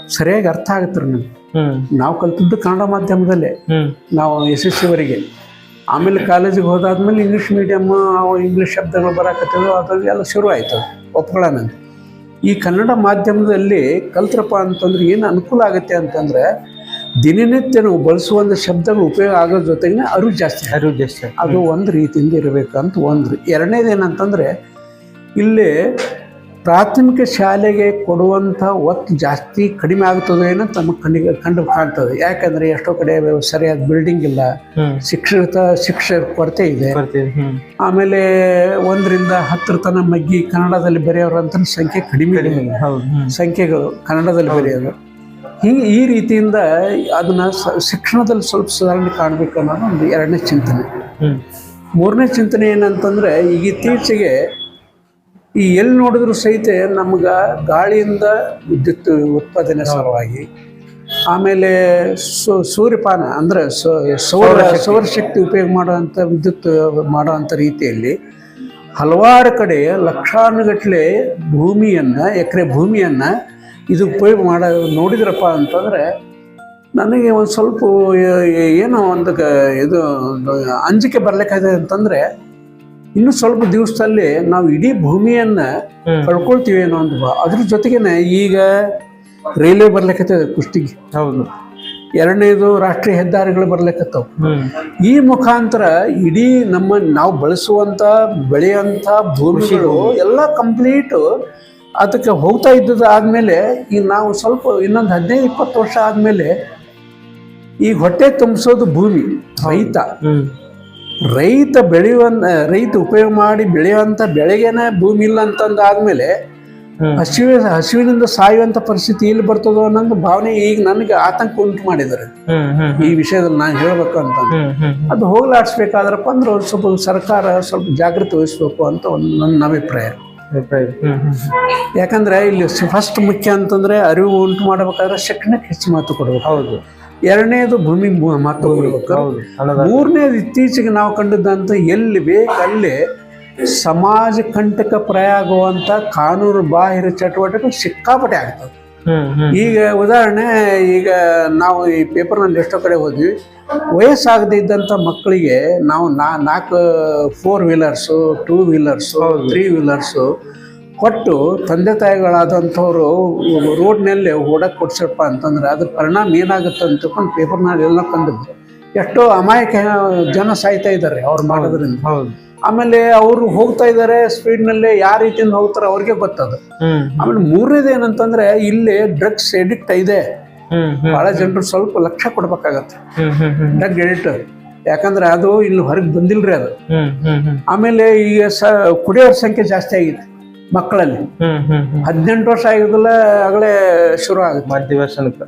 ಸರಿಯಾಗಿ ಅರ್ಥ ಆಗುತ್ತೆ ರೀ ನಮ್ಗೆ. ನಾವು ಕಲ್ತದ್ದು ಕನ್ನಡ ಮಾಧ್ಯಮದಲ್ಲೇ. ನಾವು ಎಸ್ ಎಸ್ ಸಿವರೆಗೆ ಆಮೇಲೆ ಕಾಲೇಜಿಗೆ ಹೋದಾದ್ಮೇಲೆ ಇಂಗ್ಲೀಷ್ ಮೀಡಿಯಮ್ ಇಂಗ್ಲೀಷ್ ಶಬ್ದಗಳು ಬರಕತ್ತೇವೆ ಅದು ಎಲ್ಲ ಶುರು ಆಯಿತು ಒಪ್ಕೊಳ್ಳೋಣ ಈ ಕನ್ನಡ ಮಾಧ್ಯಮದಲ್ಲಿ ಕಲ್ತ್ರಪ್ಪ ಅಂತಂದ್ರೆ ಏನು ಅನುಕೂಲ ಆಗುತ್ತೆ ಅಂತಂದರೆ ದಿನನಿತ್ಯ ನಾವು ಬಳಸುವಂಥ ಶಬ್ದಗಳು ಉಪಯೋಗ ಆಗೋ ಜೊತೆಗೆ ಅರು ಜಾಸ್ತಿ. ಅರು ಅರಿವು ಜಾಸ್ತಿ. ಅದು ಒಂದು ರೀತಿಯಿಂದ ಇರಬೇಕಂತ ಒಂದು ಎರಡನೇದು ಏನಂತಂದರೆ ಇಲ್ಲಿ ಪ್ರಾಥಮಿಕ ಶಾಲೆಗೆ ಕೊಡುವಂಥ ಒತ್ತು ಜಾಸ್ತಿ ಕಡಿಮೆ ಆಗ್ತದೆ ಏನೋ ತಮ್ಮ ಕಣ್ಣಿಗೆ ಕಂಡು ಕಾಣ್ತದೆ. ಯಾಕಂದರೆ ಎಷ್ಟೋ ಕಡೆ ಸರಿಯಾದ ಬಿಲ್ಡಿಂಗ್ ಇಲ್ಲ. ಹ್ಮ್. ಶಿಕ್ಷಕ ಶಿಕ್ಷಕ ಕೊರತೆ ಇದೆ. ಆಮೇಲೆ ಒಂದರಿಂದ ಹತ್ತರ ತನಕ ಮಗ್ಗಿ ಕನ್ನಡದಲ್ಲಿ ಬರೆಯೋರಂತ ಸಂಖ್ಯೆ ಕಡಿಮೆ ಸಂಖ್ಯೆಗಳು ಕನ್ನಡದಲ್ಲಿ ಬರೆಯೋದು. ಹಿಂಗೆ ಈ ರೀತಿಯಿಂದ ಅದನ್ನು ಸ ಶಿಕ್ಷಣದಲ್ಲಿ ಸ್ವಲ್ಪ ಸುಧಾರಣೆ ಕಾಣಬೇಕು ಅನ್ನೋದು ಒಂದು ಎರಡನೇ ಚಿಂತನೆ. ಮೂರನೇ ಚಿಂತನೆ ಏನಂತಂದರೆ ಈಗ ಇತ್ತೀಚೆಗೆ ಈ ಎಲ್ಲಿ ನೋಡಿದ್ರು ಸಹಿತ ನಮ್ಗೆ ಗಾಳಿಯಿಂದ ವಿದ್ಯುತ್ ಉತ್ಪಾದನೆ ಸಲುವಾಗಿ ಆಮೇಲೆ ಸು ಸೂರ್ಯಪಾನ ಅಂದರೆ ಸೌರ ಸೌರಶಕ್ತಿ. ಉಪಯೋಗ ಮಾಡುವಂಥ ವಿದ್ಯುತ್ ಮಾಡುವಂಥ ರೀತಿಯಲ್ಲಿ ಹಲವಾರು ಕಡೆ ಲಕ್ಷಾನುಗಟ್ಟಲೆ ಭೂಮಿಯನ್ನು ಎಕರೆ ಭೂಮಿಯನ್ನು ಇದು ಉಪಯೋಗ ಮಾಡೋ ನೋಡಿದ್ರಪ್ಪ ಅಂತಂದರೆ ನನಗೆ ಒಂದು ಸ್ವಲ್ಪ ಏನೋ ಒಂದು ಕ ಇದು ಅಂಜಿಕೆ ಬರ್ಲಿಕ್ಕಾಗಿದೆ ಅಂತಂದರೆ ಇನ್ನೂ ಸ್ವಲ್ಪ ದಿವಸದಲ್ಲಿ ನಾವು ಇಡೀ ಭೂಮಿಯನ್ನು. ಕಳ್ಕೊಳ್ತೀವಿ ಏನೋ ಅಂತ ಅದ್ರ ಜೊತೆಗೇನೆ ಈಗ ರೈಲ್ವೆ ಬರ್ಲಿಕ್ಕತ್ತದ ಕುಷ್ಟಿಗೆ. ಹೌದು. ಎರಡನೇದು ರಾಷ್ಟ್ರೀಯ ಹೆದ್ದಾರಿಗಳು ಬರ್ಲಿಕ್ಕತ್ತವು ಈ ಮುಖಾಂತರ ಇಡೀ ನಮ್ಮ ನಾವು ಬಳಸುವಂಥ ಬೆಳೆಯುವಂಥ ಭೂಮಿಗಳು ಎಲ್ಲ ಕಂಪ್ಲೀಟು ಅದಕ್ಕೆ ಹೋಗ್ತಾ ಇದ್ದದ್ದು ಆದಮೇಲೆ ಈಗ ನಾವು ಸ್ವಲ್ಪ ಇನ್ನೊಂದು ಹದಿನೈದು ಇಪ್ಪತ್ತು ವರ್ಷ ಆದಮೇಲೆ ಈಗ ಹೊಟ್ಟೆ ತುಂಬಿಸೋದು ಭೂಮಿ ರೈತ. ರೈತ ಬೆಳೆಯುವಂತ ರೈತ ಉಪಯೋಗ ಮಾಡಿ ಬೆಳೆಯುವಂಥ ಬೆಳೆಗೇನೆ ಭೂಮಿ ಇಲ್ಲ ಅಂತಂದು ಆದಮೇಲೆ ಹಸಿವಿ ಹಸಿವೆ ಹಸಿವಿನಿಂದ ಸಾಯುವಂಥ ಪರಿಸ್ಥಿತಿ ಇಲ್ಲಿ ಬರ್ತದೋ ಅನ್ನೋದು ಭಾವನೆ ಈಗ ನನಗೆ ಆತಂಕ ಉಂಟು ಮಾಡಿದ್ದಾರೆ. ಈ ವಿಷಯದಲ್ಲಿ ನಾನು ಹೇಳಬೇಕು ಅಂತ ಅದು ಹೋಗ್ಲಾಡಿಸ್ಬೇಕಾದ್ರಪ್ಪ ಅಂದ್ರೆ ಸ್ವಲ್ಪ ಸರ್ಕಾರ ಸ್ವಲ್ಪ ಜಾಗೃತಿ ವಹಿಸ್ಬೇಕು ಅಂತ ಒಂದು ನನ್ನ ಅಭಿಪ್ರಾಯ. ಯಾಕಂದ್ರೆ ಇಲ್ಲಿ ಫಸ್ಟ್ ಮುಖ್ಯ ಅಂತಂದ್ರೆ ಅರಿವು ಉಂಟು ಮಾಡಬೇಕಾದ್ರೆ ಶಿಕ್ಷಣಕ್ಕೆ ಹೆಚ್ಚು ಮಾತು ಕೊಡಬೇಕು. ಹೌದು. ಎರಡನೇದು ಭೂಮಿ ಮಾತು ಕೊಡಬೇಕು. ಹೌದು. ಮೂರನೇದು ಇತ್ತೀಚೆಗೆ ನಾವು ಕಂಡದ್ದಂತ ಎಲ್ಲಿ ಬೇಕಲ್ಲಿ ಸಮಾಜ ಕಂಟಕ ಪ್ರಯಾಗುವಂತ ಕಾನೂನು ಬಾಹಿರ ಚಟುವಟಿಕೆ ಸಿಕ್ಕಾಪಟ್ಟೆ ಆಗ್ತದೆ ಈಗ ಉದಾಹರಣೆ ಈಗ ನಾವು ಈ ಪೇಪರ್ನಲ್ಲಿ ಎಷ್ಟೋ ಕಡೆ ಹೋದ್ವಿ ವಯಸ್ಸಾಗದೇ ಇದ್ದಂಥ ಮಕ್ಕಳಿಗೆ ನಾವು ನಾ ನಾಲ್ಕು four wheelers two wheelers three wheelers ಕೊಟ್ಟು ತಂದೆ ತಾಯಿಗಳಾದಂಥವ್ರು ರೋಡ್ನಲ್ಲಿ ಓಡಕ್ಕೆ ಕೊಡ್ಸಪ್ಪ ಅಂತಂದ್ರೆ ಅದ್ರ ಪರಿಣಾಮ ಏನಾಗುತ್ತೆ ಅಂತ ತಿಳ್ಕೊಂಡು ಪೇಪರ್ನಲ್ಲಿ ಎಲ್ಲ ಕಂಡಿದ್ದು ಎಷ್ಟೋ ಅಮಾಯಕ ಜನ ಸಾಯ್ತಾ ಇದ್ದಾರೆ ಅವ್ರು ಮಾಡೋದ್ರಿಂದ. ಹೌದು. ಆಮೇಲೆ ಅವರು ಹೋಗ್ತಾ ಇದ್ದಾರೆ ಸ್ಪೀಡ್ನಲ್ಲಿ ಯಾವ ರೀತಿಯಿಂದ ಹೋಗ್ತಾರೆ ಅವ್ರಿಗೆ ಗೊತ್ತದು. ಆಮೇಲೆ ಮೂರನೇದು ಏನಂತಂದ್ರೆ ಇಲ್ಲಿ ಡ್ರಗ್ಸ್ ಎಡಿಕ್ಟ್ ಇದೆ. ಬಹಳ ಜನರು ಸ್ವಲ್ಪ ಲಕ್ಷ್ಯ ಕೊಡ್ಬೇಕಾಗತ್ತೆ. ಡ್ರಗ್ ಎಡಿಕ್ಟ್ ಯಾಕಂದ್ರೆ ಅದು ಇಲ್ಲಿ ಹೊರಗೆ ಬಂದಿಲ್ರಿ ಅದು. ಆಮೇಲೆ ಈಗ ಸ ಕುಡಿಯೋರ ಸಂಖ್ಯೆ ಜಾಸ್ತಿ ಆಗಿದೆ ಮಕ್ಕಳಲ್ಲಿ. ಹದಿನೆಂಟು ವರ್ಷ ಆಗಿದ್ದಲ್ಲ ಆಗಲೇ ಶುರು ಆಗುತ್ತೆ. ಮತ್ತ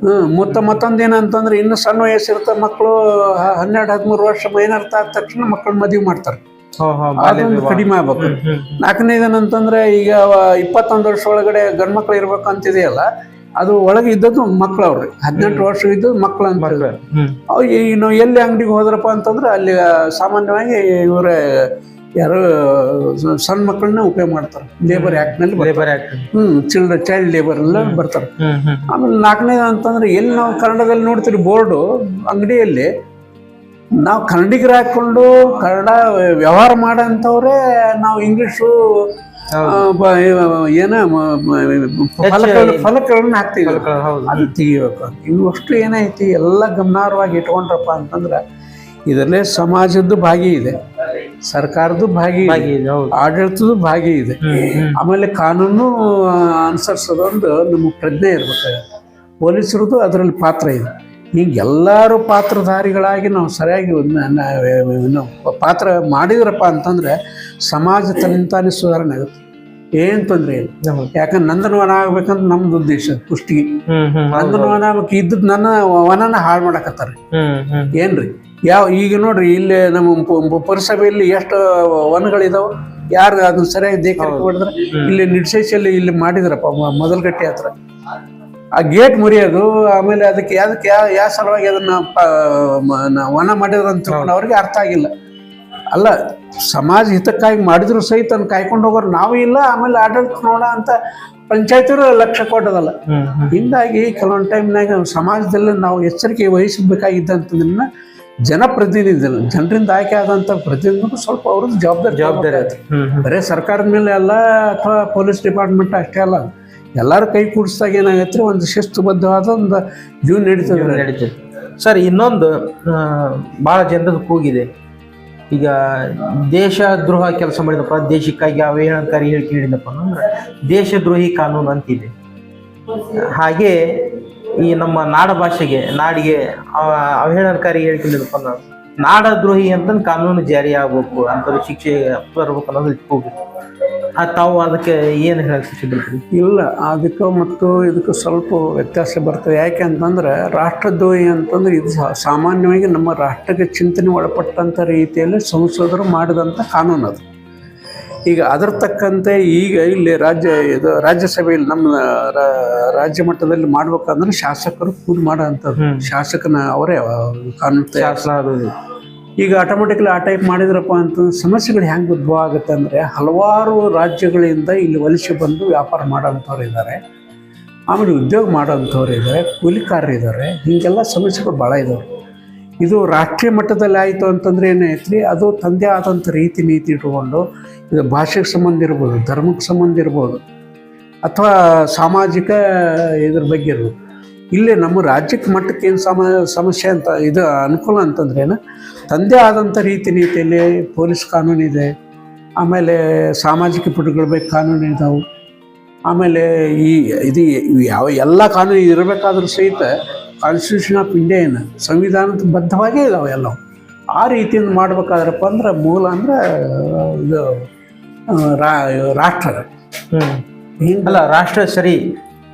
ಹ್ಮ್ ಮತ್ತ ಮತ್ತೊಂದು ಏನಂತಂದ್ರೆ ಇನ್ನು ಸಣ್ಣ ವಯಸ್ಸಿರ್ತ ಮಕ್ಕಳು ಹನ್ನೆರಡು ಹದಿಮೂರು ವರ್ಷ ಮೈನರ್ತ ಆದ ತಕ್ಷಣ ಮಕ್ಕಳು ಮದುವೆ ಮಾಡ್ತಾರೆ. ಕಡಿಮೆ ಆಗ್ಬೇಕು. ಹ್ಮ್ ನಾಲ್ಕನೇದೇನಂತಂದ್ರೆ ಈಗ ಇಪ್ಪತ್ತೊಂದು ವರ್ಷ ಒಳಗಡೆ ಗಂಡು ಮಕ್ಳು ಇರ್ಬೇಕು ಅಂತಿದೆಯಲ್ಲ ಅದು ಒಳಗೆ ಇದ್ದದ್ದು ಮಕ್ಳು ಅವ್ರಿ. ಹದಿನೆಂಟು ವರ್ಷ ಇದ್ದು ಮಕ್ಳು ಅಂತ. ಹ್ಮ್. ಇನ್ನು ಎಲ್ಲಿ ಅಂಗಡಿಗೆ ಹೋದ್ರಪ್ಪ ಅಂತಂದ್ರೆ ಅಲ್ಲಿ ಸಾಮಾನ್ಯವಾಗಿ ಇವರ ಯಾರು ಸಣ್ಣ ಮಕ್ಕಳನ್ನ ಉಪಯೋಗ ಮಾಡ್ತಾರೆ. ಲೇಬರ್ ಆ್ಯಕ್ಟ್ನಲ್ಲಿ ಲೇಬರ್ ಆಕ್ಟ್ ಹ್ಞೂ ಚಿಲ್ಡ್ರ ಚೈಲ್ಡ್ ಲೇಬರ್ ಎಲ್ಲ ಬರ್ತಾರೆ. ಹ್ಮ್ ಹ್ಮ್. ಆಮೇಲೆ ನಾಲ್ಕನೇದು ಅಂತಂದ್ರೆ ಎಲ್ಲಿ ನಾವು ಕನ್ನಡದಲ್ಲಿ ನೋಡ್ತೀರಿ ಬೋರ್ಡು ಅಂಗಡಿಯಲ್ಲಿ ನಾವು ಕನ್ನಡಿಗರು ಹಾಕ್ಕೊಂಡು ಕನ್ನಡ ವ್ಯವಹಾರ ಮಾಡೋಂಥವ್ರೆ ನಾವು ಇಂಗ್ಲೀಷು ಏನ ಫಲಕಗಳನ್ನ ಹಾಕ್ತೀವಿ. ಅದು ತೆಗಿಬೇಕು. ಇವು ಅಷ್ಟು ಏನೈತಿ ಎಲ್ಲ ಗಮನಾರ್ಹವಾಗಿ ಇಟ್ಕೊಂಡ್ರಪ್ಪ ಅಂತಂದ್ರೆ ಇದರಲ್ಲೇ ಸಮಾಜದ್ದು ಭಾಗಿ ಇದೆ. ಸರ್ಕಾರದ್ದು ಭಾಗಿ ಇದೆ. ಹಾಗೆ ಇದೆ, ಹೌದು. ಆಡಳಿತದ ಭಾಗಿ ಇದೆ. ಆಮೇಲೆ ಕಾನೂನು ಅನುಸರಿಸೋದೊಂದು ನಮಗೆ ಪ್ರಜ್ಞೆ ಇರ್ಬೇಕಾಗತ್ತೆ. ಪೊಲೀಸರದ್ದು ಅದರಲ್ಲಿ ಪಾತ್ರ ಇದೆ. ಹಿಂಗೆ ಎಲ್ಲರೂ ಪಾತ್ರಧಾರಿಗಳಾಗಿ ನಾವು ಸರಿಯಾಗಿ ನ- ಪಾತ್ರ ಮಾಡಿದ್ರಪ್ಪ ಅಂತಂದ್ರೆ ಸಮಾಜ ತನ್ನಿಂತಾನೇ ಸುಧಾರಣೆ ಆಗುತ್ತೆ. ಏನು ತೊಂದರೆ ಇಲ್ಲ. ಯಾಕಂದ್ರೆ ನಂದನವನ ಆಗ್ಬೇಕಂತ ನಮ್ದು ಉದ್ದೇಶ ಪುಷ್ಟಿಗೆ. ನಂದನವನ ಆಗ್ಬೇಕು ಇದ್ದದ್ ನನ್ನ ವನನ ಹಾಳು ಮಾಡಕತ್ತಾರೆ. ಏನ್ರಿ? ಯಾವ ಈಗ ನೋಡ್ರಿ ಇಲ್ಲಿ ನಮ್ಮ ಪುರಸಭೆಯಲ್ಲಿ ಎಷ್ಟು ವನಗಳಿದಾವೆ ಯಾರು ಅದನ್ನ ಸರಿಯಾಗಿ ದೇಖ ಮಾಡಿದ್ರೆ ಇಲ್ಲಿ ನಿಡ್ಸೇಶಲ್ಲಿ ಇಲ್ಲಿ ಮಾಡಿದ್ರಪ್ಪ ಮೊದಲ ಮೊದಲಗಟ್ಟೆ ಹತ್ರ. ಆ ಗೇಟ್ ಮುರಿಯೋದು ಆಮೇಲೆ ಅದಕ್ಕೆ ಯಾವ್ದಕ್ಕೆ ಯಾವ ಯಾವ ಸಲುವಾಗಿ ಅದನ್ನ ವನ ಮಾಡಿದ್ರು ಅಂತ ತಿಳ್ಕೊಂಡು ಅವ್ರಿಗೆ ಅರ್ಥ ಆಗಿಲ್ಲ. ಅಲ್ಲ ಸಮಾಜ ಹಿತಕ್ಕಾಗಿ ಮಾಡಿದ್ರು ಸಹಿತ ಅದನ್ನ ಕಾಯ್ಕೊಂಡು ಹೋಗೋರು ನಾವು ಇಲ್ಲ ಆಮೇಲೆ ಆಡಳಿತ ನೋಡ ಅಂತ ಪಂಚಾಯತಿರು ಲಕ್ಷ ಕೊಟ್ಟದಲ್ಲ. ಹಿಂಗಾಗಿ ಕೆಲವೊಂದು ಟೈಮ್ನಾಗ ಸಮಾಜದಲ್ಲಿ ನಾವು ಎಚ್ಚರಿಕೆ ವಹಿಸಬೇಕಾಗಿದ್ದಂಥದನ್ನ ಜನಪ್ರತಿನಿಧಿ ಜನರಿಂದ ಆಯ್ಕೆ ಆದಂಥ ಪ್ರತಿನಿಧಿಗೂ ಸ್ವಲ್ಪ ಅವ್ರದ್ದು ಜವಾಬ್ದಾರಿ ಜವಾಬ್ದಾರಿ ಆಯ್ತು. ಬರೀ ಸರ್ಕಾರದ ಮೇಲೆ ಅಲ್ಲ ಅಥವಾ ಪೊಲೀಸ್ ಡಿಪಾರ್ಟ್ಮೆಂಟ್ ಅಷ್ಟೇ ಅಲ್ಲ. ಎಲ್ಲರೂ ಕೈ ಕೂಡಿಸಿದಾಗ ಏನಾಗತ್ತೆ? ಒಂದು ಶಿಸ್ತುಬದ್ಧವಾದ ಒಂದು ಜೀವನ ನಡೀತದೆ. ನಡೀತದೆ. ಸರ್, ಇನ್ನೊಂದು ಭಾಳ ಬಹಳ ಜನರದ ಕೂಗಿದೆ. ಈಗ ದೇಶ ದ್ರೋಹ ಕೆಲಸ ಮಾಡಿದಪ್ಪ, ದೇಶಕ್ಕಾಗಿ ಅವಹೇಳನಕಾರಿ ಹೇಳಿಕೆ ಕೇಳಿದಪ್ಪ ಅಂದ್ರೆ ದೇಶದ್ರೋಹಿ ಕಾನೂನು ಅಂತಿದೆ. ಹಾಗೆ ಈ ನಮ್ಮ ನಾಡ ಭಾಷೆಗೆ, ನಾಡಿಗೆ ಅವ- ಅವಹೇಳನಕಾರಿ ಹೇಳ್ಕೊಂಡಿದ್ದಪ್ಪ ನಾವು ನಾಡದ್ರೋಹಿ ಅಂತ ಕಾನೂನು ಜಾರಿ ಆಗ್ಬೇಕು ಅಂತ ಶಿಕ್ಷೆ ಬರ್ಬೇಕು ಅನ್ನೋದು ಆ ತಾವು ಅದಕ್ಕೆ ಏನು ಹೇಳಕ್ ಇಷ್ಟಪಡ್ತೀರಿ ಇಲ್ಲ ಅದಕ್ಕೆ ಮತ್ತು ಇದಕ್ಕೆ ಸ್ವಲ್ಪ ವ್ಯತ್ಯಾಸ ಬರ್ತದೆ. ಯಾಕೆ ಅಂತಂದ್ರೆ ರಾಷ್ಟ್ರದ್ರೋಹಿ ಅಂತಂದ್ರೆ ಇದು ಸಾಮಾನ್ಯವಾಗಿ ನಮ್ಮ ರಾಷ್ಟ್ರಕ್ಕೆ ಚಿಂತನೆ ಒಳಪಟ್ಟಂಥ ರೀತಿಯಲ್ಲಿ ಸಂಸದರು ಮಾಡಿದಂಥ ಕಾನೂನು ಅದು. ಈಗ ಅದರ ತಕ್ಕಂತೆ ಈಗ ಇಲ್ಲಿ ರಾಜ್ಯ ಇದು ರಾಜ್ಯಸಭೆಯಲ್ಲಿ ನಮ್ಮ ರಾಜ್ಯ ಮಟ್ಟದಲ್ಲಿ ಮಾಡ್ಬೇಕಂದ್ರೆ ಶಾಸಕರು ಕೂಡಿ ಮಾಡೋ ಅಂಥದ್ದು. ಶಾಸಕನ ಅವರೇ ಕಾನೂನು ಈಗ ಆಟೋಮೆಟಿಕ್ಲಿ ಆ ಟೈಪ್ ಮಾಡಿದ್ರಪ್ಪ ಅಂತ ಸಮಸ್ಯೆಗಳು ಹೆಂಗೆ ಉದ್ಭವ ಆಗುತ್ತೆ ಅಂದರೆ ಹಲವಾರು ರಾಜ್ಯಗಳಿಂದ ಇಲ್ಲಿ ವಲಸೆ ಬಂದು ವ್ಯಾಪಾರ ಮಾಡೋಂಥವ್ರು ಇದ್ದಾರೆ. ಆಮೇಲೆ ಉದ್ಯೋಗ ಮಾಡೋಂಥವ್ರು ಇದ್ದಾರೆ, ಕೂಲಿಕಾರರು ಇದ್ದಾರೆ, ಹೀಗೆಲ್ಲ ಸಮಸ್ಯೆಗಳು ಭಾಳ ಇದ್ದಾವೆ ಇದು ರಾಷ್ಟ್ರೀಯ ಮಟ್ಟದಲ್ಲಿ ಆಯಿತು ಅಂತಂದ್ರೆ ಏನೈತ್ರಿ ಅದು ತಂದೆ ಆದಂಥ ರೀತಿ ನೀತಿ ಇಟ್ಕೊಂಡು, ಇದು ಭಾಷೆಗೆ ಸಂಬಂಧ ಇರ್ಬೋದು, ಧರ್ಮಕ್ಕೆ ಸಂಬಂಧ ಇರ್ಬೋದು, ಅಥವಾ ಸಾಮಾಜಿಕ ಇದ್ರ ಬಗ್ಗೆ ಇರ್ಬೋದು. ಇಲ್ಲಿ ನಮ್ಮ ರಾಜ್ಯಕ್ಕೆ ಮಟ್ಟಕ್ಕೆ ಏನು ಸಮ ಸಮಸ್ಯೆ ಅಂತ ಇದು ಅನುಕೂಲ ಅಂತಂದ್ರೆ ಏನು ತಂದೆ ಆದಂಥ ರೀತಿ ನೀತಿಯಲ್ಲಿ ಪೊಲೀಸ್ ಕಾನೂನಿದೆ ಆಮೇಲೆ ಸಾಮಾಜಿಕ ಪುಟಗಳ ಬಗ್ಗೆ ಕಾನೂನು ಇದಾವೆ ಆಮೇಲೆ ಈ ಇದು ಯಾವ ಎಲ್ಲ ಕಾನೂನು ಇರಬೇಕಾದ್ರೂ ಸಹಿತ ಕಾನ್ಸ್ಟಿಟ್ಯೂಷನ್ ಆಫ್ ಇಂಡಿಯಾ ಏನು ಸಂವಿಧಾನದ ಬದ್ಧವಾಗೇ ಇದಾವೆ ಎಲ್ಲವು. ಆ ರೀತಿಯಿಂದ ಮಾಡ್ಬೇಕಾದ್ರಪ್ಪ ಅಂದ್ರೆ ಮೂಲ ಅಂದ್ರೆ ಇದು ರಾ- ರಾಷ್ಟ್ರ. ಅಲ್ಲ ರಾಷ್ಟ್ರ ಸರಿ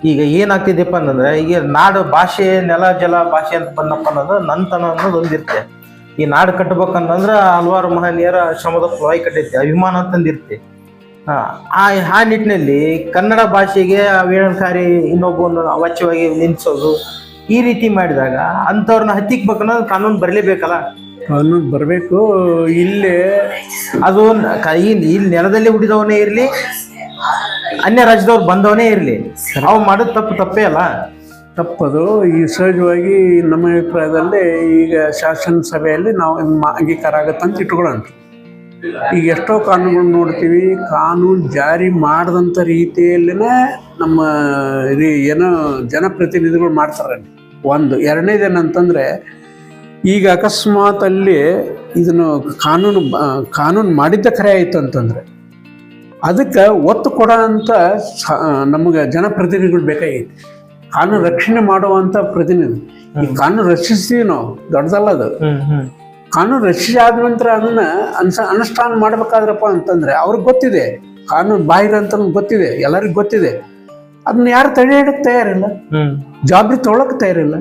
ಈಗ ಏನಾಗ್ತಿದೆಪ್ಪ ಅಂತಂದ್ರೆ ಈಗ ನಾಡು ಭಾಷೆ ನೆಲ ಜಲ ಭಾಷೆ ಅಂತ ಬಂದಪ್ಪ ಅನ್ನೋದು ನಂತನ ಅನ್ನೋದು ಒಂದಿರುತ್ತೆ. ಈ ನಾಡು ಕಟ್ಟಬೇಕಂತಂದ್ರೆ ಹಲವಾರು ಮಹನೀಯರ ಶ್ರಮದ ಫಲವಾಗಿ ಕಟ್ಟೈತಿ ಅಭಿಮಾನ ಅಂತಂದಿರುತ್ತೆ ಆ ಆ- ನಿಟ್ಟಿನಲ್ಲಿ ಕನ್ನಡ ಭಾಷೆಗೆ ಅವಹೇಳನಕಾರಿ ಇನ್ನೊಬ್ಬನ ಅವಾಚ್ಯವಾಗಿ ನಿಲ್ಲಿಸೋದು ಈ ರೀತಿ ಮಾಡಿದಾಗ ಅಂಥವ್ರನ್ನ ಹತ್ತಿಕ್ಬೇಕನ್ನೋದು ಕಾನೂನು ಬರಲೇಬೇಕಲ್ಲ? ಕಾನೂನು ಬರಬೇಕು ಇಲ್ಲಿ ಅದು ಈ ಇಲ್ಲಿ ನೆಲದಲ್ಲಿ ಹುಡಿದವನೇ ಇರಲಿ ಅನ್ಯ ರಾಜ್ಯದವ್ರು ಬಂದವನೇ ಇರಲಿ. ಅವ್ ಮಾಡೋದು ತಪ್ಪು ತಪ್ಪೇ ಅಲ್ಲ? ತಪ್ಪದು. ಈ ಸಹಜವಾಗಿ ನಮ್ಮ ಅಭಿಪ್ರಾಯದಲ್ಲಿ ಈಗ ಶಾಸನ ಸಭೆಯಲ್ಲಿ ನಾವು ಅಂಗೀಕಾರ ಆಗುತ್ತೆ ಅಂತ ಇಟ್ಕೊಳ್ಳೋಣ ಈಗ ಎಷ್ಟೋ ಕಾನೂನುಗಳು ನೋಡ್ತೀವಿ. ಕಾನೂನು ಜಾರಿ ಮಾಡದಂಥ ರೀತಿಯಲ್ಲಿನೇ ನಮ್ಮ ಇದು ಏನೋ ಜನಪ್ರತಿನಿಧಿಗಳು ಮಾಡ್ತಾರೆ. ಒಂದು. ಎರಡನೇದೇನಂತಂದರೆ ಈಗ ಅಕಸ್ಮಾತಲ್ಲಿ ಇದನ್ನು ಕಾನೂನು ಕಾನೂನು ಮಾಡಿದ್ದ ಖರೆ ಆಯಿತು ಅಂತಂದರೆ ಅದಕ್ಕೆ ಒತ್ತು ಕೊಡೋಂಥ ನಮಗೆ ಜನಪ್ರತಿನಿಧಿಗಳು ಬೇಕಾಗೈತಿ. ಕಾನೂನು ರಕ್ಷಣೆ ಮಾಡುವಂಥ ಪ್ರತಿನಿಧಿ. ಈ ಕಾನೂನು ರಕ್ಷಿಸ್ತೀವಿ ನಾವು ದೊಡ್ಡದಲ್ಲ ಅದು. ಕಾನೂನು ರಕ್ಷಿಸಿ ಆದ ನಂತರ ಅದನ್ನ ಅನ್ಸ ಅನುಷ್ಠಾನ ಮಾಡ್ಬೇಕಾದ್ರಪ್ಪ ಅಂತಂದ್ರೆ ಅವ್ರಿಗೆ ಗೊತ್ತಿದೆ. ಕಾನೂನು ಬಾಹಿರ ಅಂತ ಗೊತ್ತಿದೆ ಎಲ್ಲರಿಗೂ ಗೊತ್ತಿದೆ. ಅದನ್ನ ಯಾರು ತಡೆ ಹಿಡಕ್ಕೆ ತಯಾರಿಲ್ಲ ಜಾಬ್ರಿ ಜವಾಬ್ದಾರಿ ತೊಗೊಳಕ್ಕೆ ತಯಾರಿಲ್ಲ.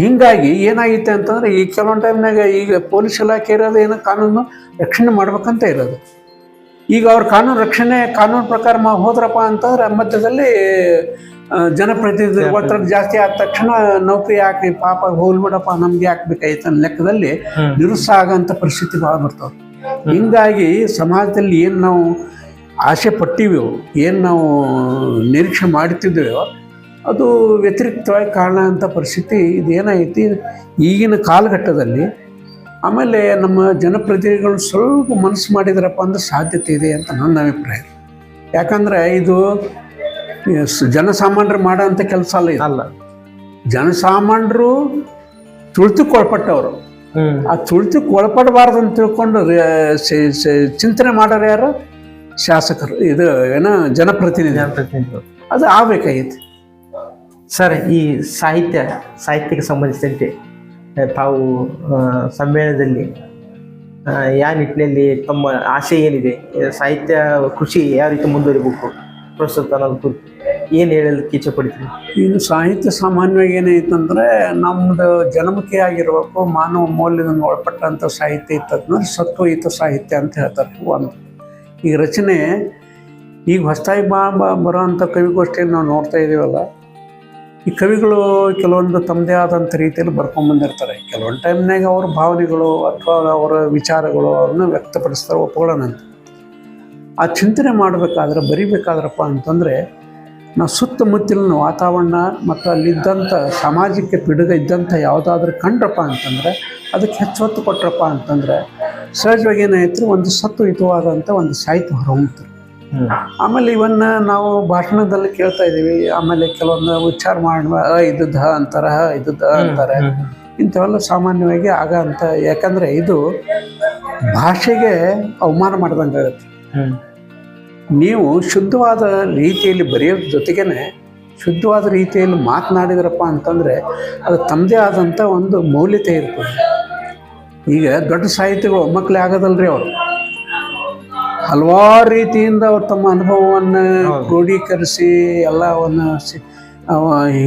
ಹಿಂಗಾಗಿ ಏನಾಗಿತ್ತೆ ಅಂತಂದ್ರೆ ಈ ಕೆಲವೊಂದು ಟೈಮ್ನಾಗ ಈಗ ಪೊಲೀಸ್ ಇಲಾಖೆ ಇರೋದು ಏನೋ ಕಾನೂನು ರಕ್ಷಣೆ ಮಾಡ್ಬೇಕಂತ ಇರೋದು. ಈಗ ಅವ್ರ ಕಾನೂನು ರಕ್ಷಣೆ ಕಾನೂನು ಪ್ರಕಾರ ಮಾ ಹೋದ್ರಪ್ಪ ಅಂತಂದ್ರೆ ಮಧ್ಯದಲ್ಲಿ ಜನಪ್ರತಿನಿಧಿ ಜನಪ್ರತಿನಿಧಿಗಳ ಒತ್ತಡ ಜಾಸ್ತಿ ಆದ ತಕ್ಷಣ ನೌಕರಿ ಯಾಕೆ ಪಾಪ ಹೋಲ್ಬಿಡಪ್ಪ ನಮ್ಗೆ ಯಾಕೆ ಅನ್ನೋ ಲೆಕ್ಕದಲ್ಲಿ. ನಿರುತ್ಸಾಹ ಆಗಂತ ಪರಿಸ್ಥಿತಿ ಭಾಳ ಬರ್ತಾವೆ. ಹಿಂಗಾಗಿ ಸಮಾಜದಲ್ಲಿ ಏನು ನಾವು ಆಸೆ ಪಟ್ಟಿವೋ ಏನು ನಾವು ನಿರೀಕ್ಷೆ ಮಾಡ್ತಿದ್ದೇವೋ ಅದು ವ್ಯತಿರಿಕ್ತವಾಗಿ ಕಾರಣ ಅಂತ ಪರಿಸ್ಥಿತಿ ಇದೇನಾಗೈತಿ ಈಗಿನ ಕಾಲಘಟ್ಟದಲ್ಲಿ ಆಮೇಲೆ ನಮ್ಮ ಜನಪ್ರತಿನಿಧಿಗಳು ಸ್ವಲ್ಪ ಮನಸ್ಸು ಮಾಡಿದ್ರಪ್ಪ ಅಂದ್ರೆ ಸಾಧ್ಯತೆ ಇದೆ ಅಂತ ನನ್ನ ಅಭಿಪ್ರಾಯ. ಯಾಕಂದ್ರೆ ಇದು ಜನಸಾಮಾನ್ಯರು ಮಾಡೋ ಅಂಥ ಕೆಲಸ ಅಲ್ಲ ಅಲ್ಲ. ಜನಸಾಮಾನ್ಯರು ತುಳಿತಕ್ಕೊಳಪಟ್ಟವರು ಒಳಪಟ್ಟವರು ಆ ತುಳಿತಕ್ಕೆ ಒಳಪಡಬಾರ್ದು ಅಂತ ತಿಳ್ಕೊಂಡು ಚಿಂತನೆ ಮಾಡೋರು ಯಾರು? ಶಾಸಕರು. ಇದು ಏನ ಜನಪ್ರತಿನಿಧಿ. ಅದು ಆಗ್ಬೇಕಾಗಿತ್ತು ಸರ್ ಈ ಸಾಹಿತ್ಯ ಸಾಹಿತ್ಯಕ್ಕೆ ಸಂಬಂಧಿಸಿದಂತೆ ತಾವು ಸಮ್ಮೇಳನದಲ್ಲಿ ಯಾವ ನಿಟ್ಟಿನಲ್ಲಿ ತಮ್ಮ ಆಸೆ ಏನಿದೆ ಸಾಹಿತ್ಯ, ಕೃಷಿ ಯಾವ ರೀತಿ ಮುಂದುವರಿಬೇಕು? ಪ್ರಸ್ತುತ ಅನ್ನೋದು ಕುರಿತು ಏನು ಹೇಳಲಿಕ್ಕೆ ಇಚ್ಛೆ ಪಡಿತೀನಿ ಇನ್ನು ಸಾಹಿತ್ಯ ಸಾಮಾನ್ಯವಾಗಿ ಏನೈತಂದ್ರೆ ನಮ್ಮದು ಜನಮುಖಿ ಆಗಿರ್ಬೇಕು, ಮಾನವ ಮೌಲ್ಯದಿಂದ ಒಳಪಟ್ಟಂಥ ಸಾಹಿತ್ಯ ಇತ್ತಂದ್ರೆ ಸತ್ವಯುತ ಸಾಹಿತ್ಯ ಅಂತ ಹೇಳ್ತಾರೆ ಒಂದು. ಈಗ ರಚನೆ ಈಗ ಹೊಸದಾಗಿ ಬಾ ಬರುವಂಥ ಕವಿಗೋಷ್ಠಿಯಲ್ಲಿ ನಾವು ನೋಡ್ತಾ ಇದ್ದೀವಲ್ಲ ಈ ಕವಿಗಳು ಕೆಲವೊಂದು ತಮ್ಮದೇ ಆದಂಥ ರೀತಿಯಲ್ಲಿ ಬರ್ಕೊಂಬಂದಿರ್ತಾರೆ ಕೆಲವೊಂದು ಟೈಮ್ನಾಗ ಅವ್ರ ಭಾವನೆಗಳು ಅಥವಾ ಅವರ ವಿಚಾರಗಳು ಅವ್ರನ್ನ ವ್ಯಕ್ತಪಡಿಸ್ತಾರೆ, ಒಪ್ಕೊಳ್ಳೋಣಂತ. ಆ ಚಿಂತನೆ ಮಾಡಬೇಕಾದ್ರೆ, ಬರಿಬೇಕಾದ್ರಪ್ಪ ಅಂತಂದರೆ, ನಾವು ಸುತ್ತಮುತ್ತಲಿನ ವಾತಾವರಣ ಮತ್ತು ಅಲ್ಲಿದ್ದಂಥ ಸಾಮಾಜಿಕ ಪಿಡುಗ ಇದ್ದಂಥ ಯಾವುದಾದ್ರೂ ಕಂಡ್ರಪ್ಪ ಅಂತಂದರೆ, ಅದಕ್ಕೆ ಹೆಚ್ಚು ಹೊತ್ತು ಕೊಟ್ರಪ್ಪ ಅಂತಂದರೆ, ಸಹಜವಾಗಿ ಏನಾಯಿತು, ಒಂದು ಸತ್ವಯುತವಾದಂಥ ಒಂದು ಸಾಹಿತ್ಯ ಹೊರಹೊಮ್ಮುತ್ತೆ ಹ್ಮ್ ಆಮೇಲೆ ಇವನ್ನ ನಾವು ಭಾಷಣದಲ್ಲಿ ಕೇಳ್ತಾ ಇದ್ದೀವಿ. ಆಮೇಲೆ ಕೆಲವೊಂದು ಉಚ್ಚಾರ ಮಾಡುವ ಅ ಇದು ಧ ಅಂತಾರೆ ದ ಅಂತಾರೆ. ಇಂಥವೆಲ್ಲ ಸಾಮಾನ್ಯವಾಗಿ ಆಗ ಅಂತ. ಯಾಕಂದರೆ ಇದು ಭಾಷೆಗೆ ಅವಮಾನ ಮಾಡ್ದಂಗೆ ಆಗುತ್ತೆ. ನೀವು ಶುದ್ಧವಾದ ರೀತಿಯಲ್ಲಿ ಬರೆಯೋದ್ರ ಜೊತೆಗೇನೆ ಶುದ್ಧವಾದ ರೀತಿಯಲ್ಲಿ ಮಾತನಾಡಿದ್ರಪ್ಪ ಅಂತಂದರೆ ಅದು ತಮ್ಮದೇ ಆದಂಥ ಒಂದು ಮೌಲ್ಯತೆ ಇರ್ತದೆ. ಈಗ ದೊಡ್ಡ ಸಾಹಿತಿಗಳು ಒಮ್ಮಕ್ಕಲೇ ಆಗೋದಲ್ರಿ ಅವರು. ಹಲವಾರು ರೀತಿಯಿಂದ ಅವ್ರು ತಮ್ಮ ಅನುಭವವನ್ನು ಕ್ರೋಢೀಕರಿಸಿ ಎಲ್ಲವನ್ನು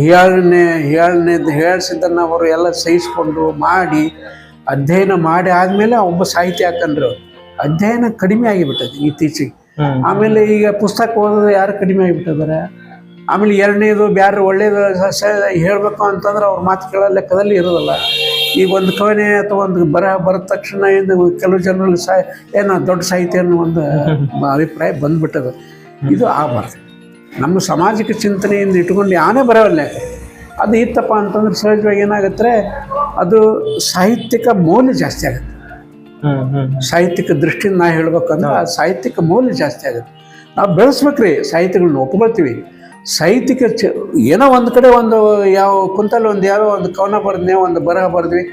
ಹೇಳನೆ ಹೇಳನೆ ಹೇಳಿಸಿದ್ದನ್ನು ಅವರು ಎಲ್ಲ ಸಹಿಸಿಕೊಂಡು ಮಾಡಿ ಅಧ್ಯಯನ ಮಾಡಿ ಆದಮೇಲೆ ಒಬ್ಬ ಸಾಹಿತ್ಯ ಹಾಕಂದ್ರು ಅಧ್ಯಯನ ಕಡಿಮೆ ಆಗಿಬಿಟ್ಟದೆ ಇತ್ತೀಚೆಗೆ. ಆಮೇಲೆ ಈಗ ಪುಸ್ತಕ ಓದೋದು ಯಾರು ಕಡಿಮೆ ಆಗಿಬಿಟ್ಟಿದ್ದಾರೆ ಆಮೇಲೆ ಎರಡನೇದು ಬ್ಯಾರೆ ಒಳ್ಳೇದು ಹೇಳ್ಬೇಕು ಅಂತಂದ್ರೆ ಅವ್ರ ಮಾತು ಕೇಳೋ ಲೆಕ್ಕದಲ್ಲಿ ಇರೋದಿಲ್ಲ. ಈಗ ಒಂದು ಕವನೆ ಅಥವಾ ಒಂದು ಬರ ಬರೋ ತಕ್ಷಣ ಏನು ಕೆಲವು ಜನರಲ್ಲಿ ಸಾ ಏನೋ ದೊಡ್ಡ ಸಾಹಿತ್ಯ ಅನ್ನೋ ಒಂದು (laughs) ಅಭಿಪ್ರಾಯ ಬಂದ್ಬಿಟ್ಟದ. ಇದು ಆಗಬಾರ್ದು ನಮ್ಮ ಸಾಮಾಜಿಕ ಚಿಂತನೆಯಿಂದ ಇಟ್ಕೊಂಡು ಯಾನೇ ಬರವಲ್ಲ. ಅದು ಇತ್ತಪ್ಪ ಅಂತಂದ್ರೆ ಸಹಜವಾಗಿ ಏನಾಗುತ್ತೆ ಅದು ಸಾಹಿತ್ಯಿಕ ಮೌಲ್ಯ ಜಾಸ್ತಿ ಆಗುತ್ತೆ. ಸಾಹಿತ್ಯಿಕ ದೃಷ್ಟಿಯಿಂದ ನಾ ಹೇಳ್ಬೇಕಂದ್ರೆ ಆ ಸಾಹಿತ್ಯಿಕ ಮೌಲ್ಯ ಜಾಸ್ತಿ ಆಗುತ್ತೆ. ನಾವು ಬೆಳೆಸ್ಬೇಕ್ರಿ ಸಾಹಿತ್ಯಗಳನ್ನ ಒಪ್ಕೊಳ್ತೀವಿ. ಸಾಹಿತ್ಯಿಕ ಚ ಏನೋ ಒಂದು ಕಡೆ ಒಂದು ಯಾವ ಕುಂತಲ್ಲಿ ಒಂದು ಯಾರೋ ಒಂದು ಕವನ ಬರೆದ್ನೆ ಒಂದು ಬರಹ ಬರೆದ್ವಿ.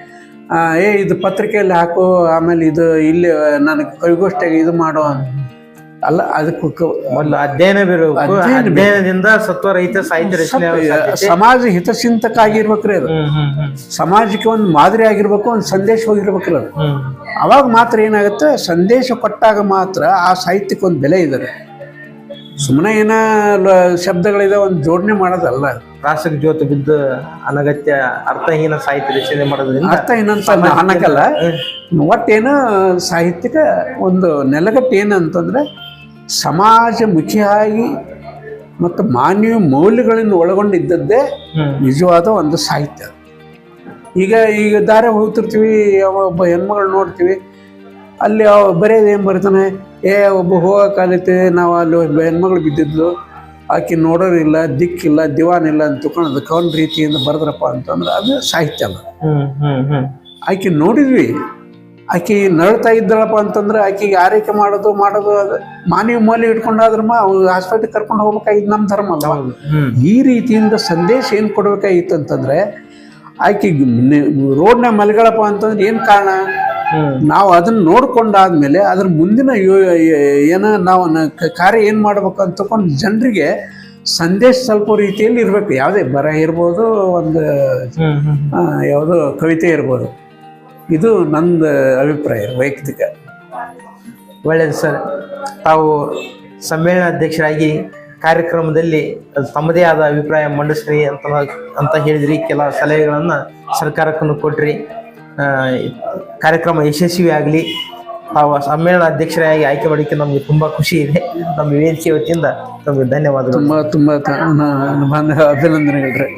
ಏ ಇದು ಪತ್ರಿಕೆಯಲ್ಲಿ ಹಾಕು ಆಮೇಲೆ ಇದು ಇಲ್ಲಿ ನನಗೆ ಕವಿಗೋಷ್ಠಿಯಾಗಿ ಇದು ಮಾಡೋ ಅಂತ. ಅಲ್ಲ ಅದಕ್ಕೆ ಒಂದು ಅಧ್ಯಯನ ಅಧ್ಯಯನದಿಂದ ಸತ್ವ ರಹಿತ ಸಾಹಿತ್ಯ ಸಮಾಜ ಹಿತಚಿಂತಕ ಆಗಿರ್ಬೇಕ್ರಿ ಅದು. ಸಮಾಜಕ್ಕೆ ಒಂದು ಮಾದರಿ ಆಗಿರ್ಬೇಕು ಒಂದು ಸಂದೇಶ ಹೋಗಿರ್ಬೇಕ್ರಿ ಅದು. ಅವಾಗ ಮಾತ್ರ ಏನಾಗುತ್ತೆ ಸಂದೇಶ ಕೊಟ್ಟಾಗ ಮಾತ್ರ ಆ ಸಾಹಿತ್ಯಕ್ಕೆ ಒಂದು ಬೆಲೆ ಇದೆ ಸುಮ್ಮನೆ ಏನ ಶಬ್ದಗಳಿದೆ ಒಂದು ಜೋಡಣೆ ಮಾಡೋದಲ್ಲ. ರಾಸಕ್ಕೆ ಜೋತು ಬಿದ್ದು ಅನಗತ್ಯ ಅರ್ಥಹೀನ ಸಾಹಿತ್ಯ ರಚನೆ ಮಾಡೋದ್ರಿಂದ ಅರ್ಥ ಏನಂತ ಒಟ್ಟು ಒಟ್ಟೇನು ಸಾಹಿತ್ಯಕ ಒಂದು ನೆಲಗಟ್ಟು ಏನಂತಂದ್ರೆ ಸಮಾಜಮುಖಿಯಾಗಿ ಮತ್ತು ಮಾನವೀಯ ಮೌಲ್ಯಗಳನ್ನು ಒಳಗೊಂಡಿದ್ದದ್ದೇ ನಿಜವಾದ ಒಂದು ಸಾಹಿತ್ಯ. ಈಗ ಈಗ ದಾರ ಹೋಗ್ತಿರ್ತೀವಿ ಯಾವ ಒಬ್ಬ ಹೆಣ್ಮಗಳು ನೋಡ್ತೀವಿ ಅಲ್ಲಿ ಬರೆಯೋದು ಏನು ಬರ್ತಾನೆ? ಏ ಒಬ್ಬ ಹೋಗೋಕ್ಕಾಗತ್ತೆ ನಾವು ಅಲ್ಲಿ ಒಬ್ಬ ಹೆಣ್ಮಗಳು ಬಿದ್ದಿದ್ಲು. ಆಕೆ ನೋಡೋರಿಲ್ಲ ದಿಕ್ಕಿಲ್ಲ ದಿವಾನ್ ಇಲ್ಲ ಅಂತ ತಿಳ್ಕೊಂಡು ಕೌನ್ ರೀತಿಯಿಂದ ಬರೆದ್ರಪ್ಪ ಅಂತಂದ್ರೆ ಅದು ಸಾಹಿತ್ಯ ಅಲ್ಲ. ಆಕೆ ನೋಡಿದ್ವಿ. ಆಕೆ ನಳ್ತಾ ಇದ್ದಳಪ್ಪ ಅಂತಂದ್ರೆ ಆಕೆಗೆ ಆರೈಕೆ ಮಾಡೋದು ಮಾಡೋದು ಅದು ಮಾನವ ಮೌಲ್ಯ ಇಟ್ಕೊಂಡಾದ್ರ ಹಾಸ್ಪಿಟ್ಲಿಗೆ ಕರ್ಕೊಂಡು ಹೋಗ್ಬೇಕಾಗಿದ್ದು ನಮ್ಮ ಧರ್ಮ ಅಲ್ಲ ಈ ರೀತಿಯಿಂದ ಸಂದೇಶ ಏನು ಕೊಡಬೇಕಾಗಿತ್ತು ಅಂತಂದ್ರೆ ಆಕೆ ರೋಡ್ನ ಮಲಗಳಪ್ಪ ಅಂತಂದ್ರೆ ಏನು ಕಾರಣ? ನಾವು ಅದನ್ನ ನೋಡ್ಕೊಂಡಾದ್ಮೇಲೆ ಅದ್ರ ಮುಂದಿನ ಯೋ ಏನ ನಾವು ಕ- ಕಾರ್ಯ ಏನು ಮಾಡ್ಬೇಕು ಅಂತ ತಗೊಂಡು ಜನರಿಗೆ ಸಂದೇಶ ಸ್ವಲ್ಪ ರೀತಿಯಲ್ಲಿ ಇರಬೇಕು. ಯಾವುದೇ ಬರ ಇರ್ಬೋದು ಒಂದು ಯಾವುದೋ ಕವಿತೆ ಇರ್ಬೋದು. ಇದು ನಂದು ಅಭಿಪ್ರಾಯ ವೈಯಕ್ತಿಕ. ಒಳ್ಳೆಯದು ಸರ್. ತಾವು ಸಮ್ಮೇಳನಾಧ್ಯಕ್ಷರಾಗಿ ಕಾರ್ಯಕ್ರಮದಲ್ಲಿ ತಮ್ಮದೇ ಆದ ಅಭಿಪ್ರಾಯ ಮಂಡಿಸ್ರಿ ಅಂತ ಅಂತ ಹೇಳಿದ್ರಿ. ಕೆಲ ಸಲಹೆಗಳನ್ನ ಸರ್ಕಾರಕ್ಕೂ ಕೊಟ್ರಿ. ಕಾರ್ಯಕ್ರಮ ಯಶಸ್ವಿ ಆಗಲಿ. ತಾವು ಸಮ್ಮೇಳನ ಅಧ್ಯಕ್ಷರಾಗಿ ಆಯ್ಕೆ ಮಾಡೋಕ್ಕೆ ನಮಗೆ ತುಂಬಾ ಖುಷಿ ಇದೆ. ನಮ್ಮ ವೇದಿಕೆ ವತಿಯಿಂದ ನಮಗೆ ಧನ್ಯವಾದಗಳು. ತುಂಬ ತುಂಬ ಅಭಿನಂದನೆಗಳು.